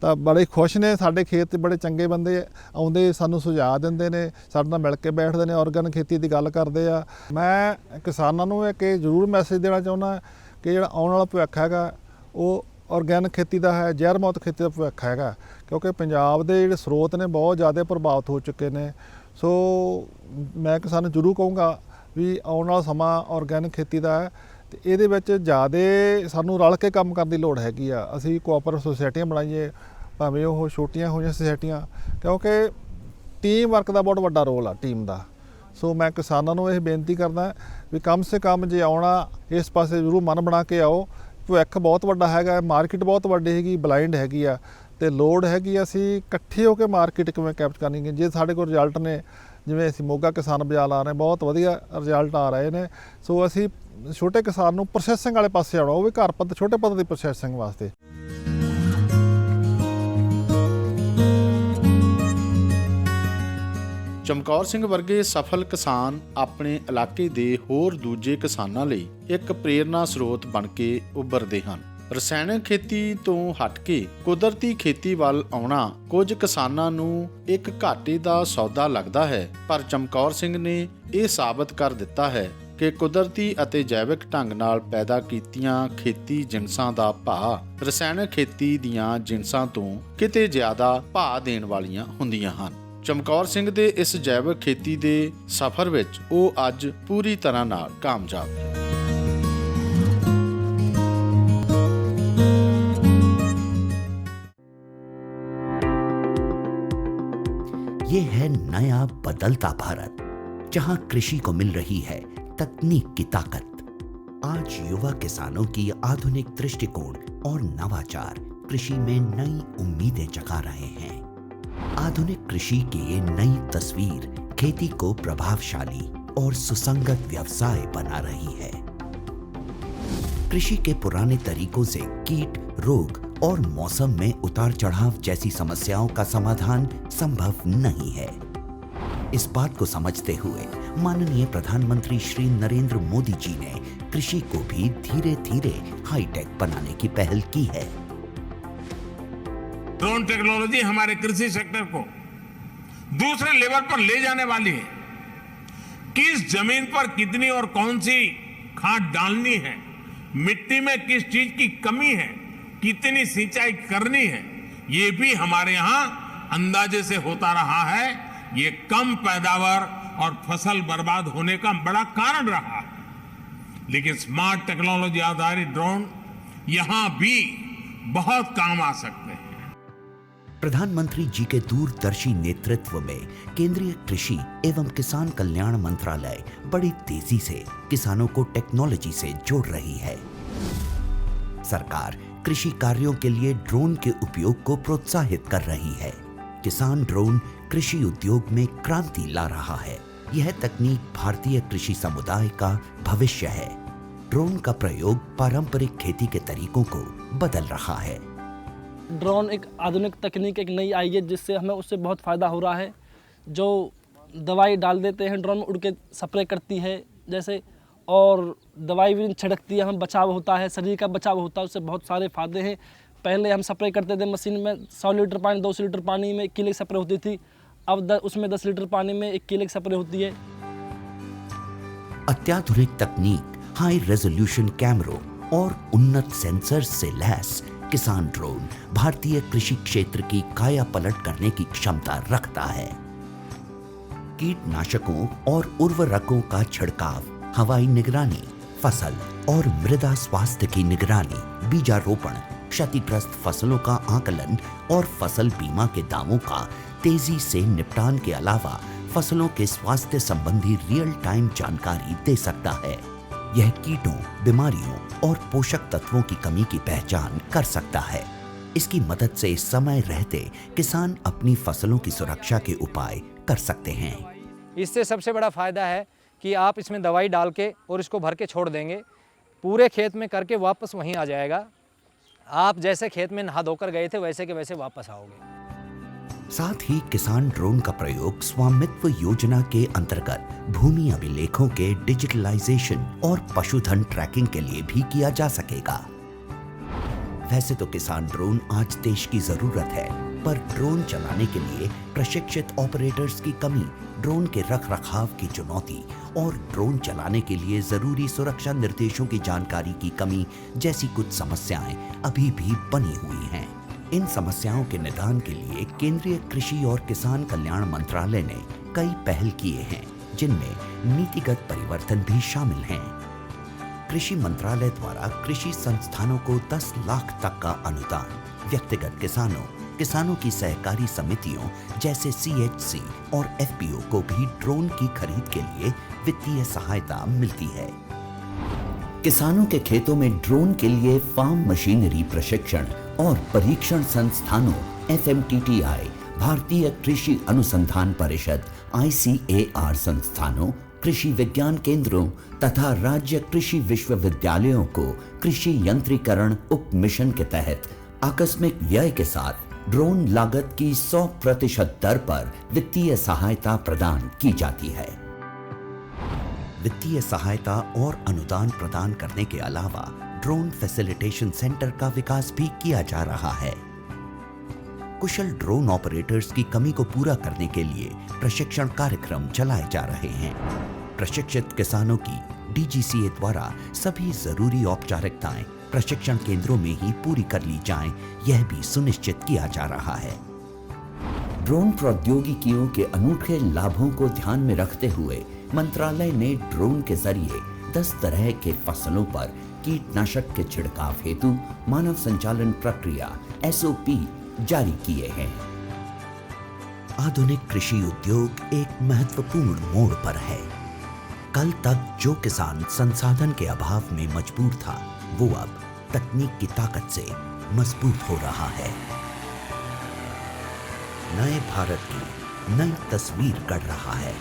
ਤਾਂ ਬੜੇ ਖੁਸ਼ ਨੇ, ਸਾਡੇ ਖੇਤ ਤੇ ਬੜੇ ਚੰਗੇ ਬੰਦੇ ਆਉਂਦੇ, ਸਾਨੂੰ ਸੁਝਾਅ ਦਿੰਦੇ ਨੇ, ਸਾਡੇ ਨਾਲ ਮਿਲ ਕੇ ਬੈਠਦੇ ਨੇ ਆਰਗੈਨਿਕ ਖੇਤੀ ਦੀ ਗੱਲ ਕਰਦੇ ਆ। ਮੈਂ ਕਿਸਾਨਾਂ ਨੂੰ ਇੱਕ ਇਹ ਜ਼ਰੂਰ ਮੈਸੇਜ ਦੇਣਾ ਚਾਹੁੰਦਾ ਕਿ ਜਿਹੜਾ ਆਉਣ ਵਾਲਾ ਭਵਿੱਖ ਹੈਗਾ, ਉਹ ਆਰਗੈਨਿਕ ਖੇਤੀ ਦਾ ਹੈ, ਜ਼ਹਿਰ ਮੌਤ ਖੇਤੀ ਦਾ ਭਵਿੱਖ ਹੈਗਾ। ਕਿਉਂਕਿ ਪੰਜਾਬ ਦੇ ਜਿਹੜੇ ਸਰੋਤ ਨੇ ਬਹੁਤ ਜ਼ਿਆਦਾ ਪ੍ਰਭਾਵਿਤ ਹੋ ਚੁੱਕੇ ਨੇ। ਸੋ ਮੈਂ ਕਿਸਾਨ ਨੂੰ ਜ਼ਰੂਰ ਕਹੂੰਗਾ ਵੀ ਆਉਣ ਵਾਲਾ ਸਮਾਂ ਆਰਗੈਨਿਕ ਖੇਤੀ ਦਾ ਹੈ ਤੇ ਇਹਦੇ ਵਿੱਚ ਜ਼ਿਆਦਾ ਸਾਨੂੰ ਰਲ ਕੇ ਕੰਮ ਕਰਨ ਦੀ ਲੋੜ ਹੈਗੀ ਆ। ਅਸੀਂ ਕੋਆਪਰੇਟਿਵ ਸੁਸਾਇਟੀਆਂ ਬਣਾਈਏ, ਭਾਵੇਂ ਉਹ ਛੋਟੀਆਂ ਹੋਈਆਂ ਸੁਸਾਇਟੀਆਂ ਕਿਉਂਕਿ ਟੀਮ ਵਰਕ ਦਾ ਬਹੁਤ ਵੱਡਾ ਰੋਲ ਆ ਟੀਮ ਦਾ। ਸੋ ਮੈਂ ਕਿਸਾਨਾਂ ਨੂੰ ਇਹ ਬੇਨਤੀ ਕਰਦਾ ਵੀ ਕਮ ਸੇ ਕਮ ਜੇ ਆਉਣਾ, ਇਸ ਪਾਸੇ ਜ਼ਰੂਰ ਮਨ ਬਣਾ ਕੇ ਆਓ। ਭਵਿੱਖ ਬਹੁਤ ਵੱਡਾ ਹੈਗਾ ਮਾਰਕੀਟ ਬਹੁਤ ਵੱਡੀ ਹੈਗੀ ਬਲਾਈਂਡ ਹੈਗੀ ਆ। ਤੇ ਲੋੜ ਹੈਗੀ ਅਸੀਂ ਇਕੱਠੇ ਹੋ ਕੇ ਮਾਰਕੀਟ ਕਿਵੇਂ ਕੈਪਚਰ ਕਰਨੀ ਹੈ? ਜੇ ਸਾਡੇ ਕੋਲ ਰਿਜ਼ਲਟ ਨੇ, ਜਿਵੇਂ ਅਸੀਂ ਮੋਗਾ ਕਿਸਾਨ ਬਾਜ਼ਾਰ ਲਾ ਰਹੇ ਬਹੁਤ ਵਧੀਆ ਰਿਜ਼ਲਟ ਆ ਰਹੇ ਨੇ। ਸੋ ਅਸੀਂ ਛੋਟੇ ਕਿਸਾਨ ਨੂੰ ਪ੍ਰੋਸੈਸਿੰਗ ਵਾਲੇ ਪਾਸੇ ਆਉਣਾ, ਉਹ ਵੀ ਘਰ ਪੱਧਰ, ਛੋਟੇ ਪੱਧਰ ਦੀ ਪ੍ਰੋਸੈਸਿੰਗ ਵਾਸਤੇ। ਚਮਕੌਰ ਸਿੰਘ ਵਰਗੇ ਸਫਲ ਕਿਸਾਨ ਆਪਣੇ ਇਲਾਕੇ ਦੇ ਹੋਰ ਦੂਜੇ ਕਿਸਾਨਾਂ ਲਈ ਇੱਕ ਪ੍ਰੇਰਨਾ ਸਰੋਤ ਬਣ ਕੇ ਉੱਭਰਦੇ ਹਨ। ਰਸਾਇਣਕ ਖੇਤੀ ਤੋਂ ਹਟ ਕੇ ਕੁਦਰਤੀ ਖੇਤੀ ਵੱਲ ਆਉਣਾ ਕੁਝ ਕਿਸਾਨਾਂ ਨੂੰ ਇੱਕ ਘਾਟੇ ਦਾ ਸੌਦਾ ਲੱਗਦਾ ਹੈ। ਪਰ ਚਮਕੌਰ ਸਿੰਘ ਨੇ ਇਹ ਸਾਬਤ ਕਰ ਦਿੱਤਾ ਹੈ ਕਿ ਕੁਦਰਤੀ ਅਤੇ ਜੈਵਿਕ ਢੰਗ ਨਾਲ ਪੈਦਾ ਕੀਤੀਆਂ ਖੇਤੀ ਜਿਨਸਾਂ ਦਾ ਭਾਅ ਰਸਾਇਣਕ ਖੇਤੀ ਦੀਆਂ ਜਿਨਸਾਂ ਤੋਂ ਕਿਤੇ ਜ਼ਿਆਦਾ ਭਾਅ ਦੇਣ ਵਾਲੀਆਂ ਹੁੰਦੀਆਂ ਹਨ। ਚਮਕੌਰ ਸਿੰਘ ਦੇ ਇਸ ਜੈਵਿਕ ਖੇਤੀ ਦੇ ਸਫ਼ਰ ਵਿੱਚ ਉਹ ਅੱਜ ਪੂਰੀ ਤਰ੍ਹਾਂ ਨਾਲ ਕਾਮਯਾਬ ਹੈ ये है नया बदलता भारत, जहाँ कृषि को मिल रही है तकनीक की ताकत। आज युवा किसानों की आधुनिक दृष्टिकोण और नवाचार कृषि में नई उम्मीदें जगा रहे हैं। आधुनिक कृषि की ये नई तस्वीर खेती को प्रभावशाली और सुसंगत व्यवसाय बना रही है। कृषि के पुराने तरीकों से कीट, रोग और मौसम में उतार चढ़ाव जैसी समस्याओं का समाधान संभव नहीं है। इस बात को समझते हुए माननीय प्रधानमंत्री श्री नरेंद्र मोदी जी ने कृषि को भी धीरे धीरे हाईटेक बनाने की पहल की है। ड्रोन टेक्नोलॉजी हमारे कृषि सेक्टर को दूसरे लेवल पर ले जाने वाली है। किस ज़मीन पर कितनी और कौन सी खाद डालनी है, मिट्टी में किस चीज़ की कमी है कितनी सिंचाई करनी है, ये भी हमारे यहाँ अंदाजे से होता रहा है। ये कम पैदावार और फ़सल बर्बाद होने का बड़ा कारण रहा। लेकिन स्मार्ट टेक्नोलॉजी आधारित ड्रोन यहाँ भी बहुत काम आ सकते हैं। प्रधानमंत्री जी के दूरदर्शी नेतृत्व में केंद्रीय कृषि एवं किसान कल्याण मंत्रालय बड़ी तेज़ी से किसानों को टेक्नोलॉजी से जोड़ रही है। सरकार कृषि कार्यों के लिए ड्रोन के उपयोग को प्रोत्साहित कर रही है। किसान ड्रोन कृषि उद्योग में क्रांति ला रहा है। यह तकनीक भारतीय कृषि समुदाय का भविष्य है। ड्रोन का प्रयोग पारंपरिक खेती के तरीकों को बदल रहा है। ड्रोन एक आधुनिक तकनीक, एक नई आई है जिससे हमें उससे बहुत फ़ायदा हो रहा है। जो दवाई डाल देते हैं, ड्रोन उड़ के स्प्रे करती है। जैसे और दवाई भी छिड़कती है हम बचाव होता है शरीर का बचाव होता है उससे बहुत सारे फ़ायदे हैं। पहले हम स्प्रे करते थे मशीन में सौ लीटर पानी दो सौ लीटर पानी में एक किलो की स्प्रे होती थी। अब द, उसमें दस लीटर पानी में एक किले की स्प्रे होती है। अत्याधुनिक तकनीक हाई रेजोल्यूशन कैमरों और उन्नत सेंसर से लैस किसान ड्रोन भारतीय कृषि क्षेत्र की काया पलट करने की क्षमता रखता है। कीटनाशकों और उर्वरकों का छिड़काव हवाई निगरानी, फ़सल और मृदा स्वास्थ्य की निगरानी, बीजारोपण, क्षतिग्रस्त फ़सलों का आकलन और फ़सल बीमा के दावों का तेज़ी से निपटान के अलावा फ़सलों के स्वास्थ्य संबंधी रियल टाइम जानकारी दे सकता है। यह कीटों, बीमारियों और पोषक तत्वों की कमी की पहचान कर सकता है। इसकी मदद से समय रहते किसान अपनी फ़सलों की सुरक्षा के उपाय कर सकते हैं। इससे सबसे बड़ा फ़ायदा है कि आप इसमें दवाई डाल के और इसको भर के छोड़ देंगे। पूरे खेत में करके वापस वहीं आ जाएगा। आप जैसे खेत में नहा धोकर गए थे, वैसे के वैसे वापस आओगे। साथ ही किसान ड्रोन का प्रयोग स्वामित्व योजना के अंतर्गत भूमि अभिलेखों के डिजिटलाइजेशन और पशुधन ट्रैकिंग के लिए भी किया जा सकेगा। वैसे तो किसान ड्रोन आज देश की ज़रूरत है। पर ड्रोन चलाने के लिए प्रशिक्षित ऑपरेटर्स की कमी, ड्रोन के रख रखाव की चुनौती और ड्रोन चलाने के लिए ज़रूरी सुरक्षा निर्देशों की जानकारी की कमी जैसी कुछ समस्याएँ अभी भी बनी हुई हैं। इन समस्याओं के निदान के लिए केंद्रीय कृषि और किसान कल्याण मंत्रालय ने कई पहल किए हैं, जिनमें नीतिगत परिवर्तन भी शामिल हैं। कृषि मंत्रालय द्वारा कृषि संस्थानों को 10 लाख तक का अनुदान, व्यक्तिगत किसानों किसानों की सहकारी समितियों जैसे सीएचसी और एफपीओ को भी ड्रोन की खरीद के लिए वित्तीय सहायता मिलती है। किसानों के खेतों में ड्रोन के लिए फार्म मशीनरी प्रशिक्षण और परीक्षण संस्थानों एफएमटीटीआई भारतीय कृषि अनुसंधान परिषद आईसीएआर संस्थानों, कृषि विज्ञान केंद्रों तथा राज्य कृषि विश्वविद्यालयों को कृषि यंत्रीकरण उप मिशन के तहत आकस्मिक व्यय के साथ ड्रोन लागत की 100 प्रतिशत दर पर वित्तीय सहायता प्रदान की जाती है। वित्तीय सहायता और अनुदान प्रदान करने के अलावा ड्रोन फैसिलिटेशन सेंटर का विकास भी किया जा रहा है। कुशल ड्रोन ऑपरेटर्स की कमी को पूरा करने के लिए प्रशिक्षण कार्यक्रम चलाए जा रहे हैं। प्रशिक्षित किसानों की डीजीसीए द्वारा सभी ज़रूरी औपचारिकताएँ प्रशिक्षण केंद्रों में ही पूरी कर ली जाएँ, यह भी सुनिश्चित किया जा रहा है। ड्रोन प्रौद्योगिकियों के अनूठे लाभों को ध्यान में रखते हुए मंत्रालय ने ड्रोन के ज़रिए 10 तरह के फ़सलों पर कीटनाशक के छिड़काव हेतु मानव संचालन प्रक्रिया एसओपी जारी किए हैं। आधुनिक कृषि उद्योग एक महत्वपूर्ण मोड़ पर है। कल तक जो किसान संसाधन के अभाव में मजबूर था वो अब तकनीक की ताकत से मजबूत हो रहा है नए भारत की नई तस्वीर गढ़ रहा है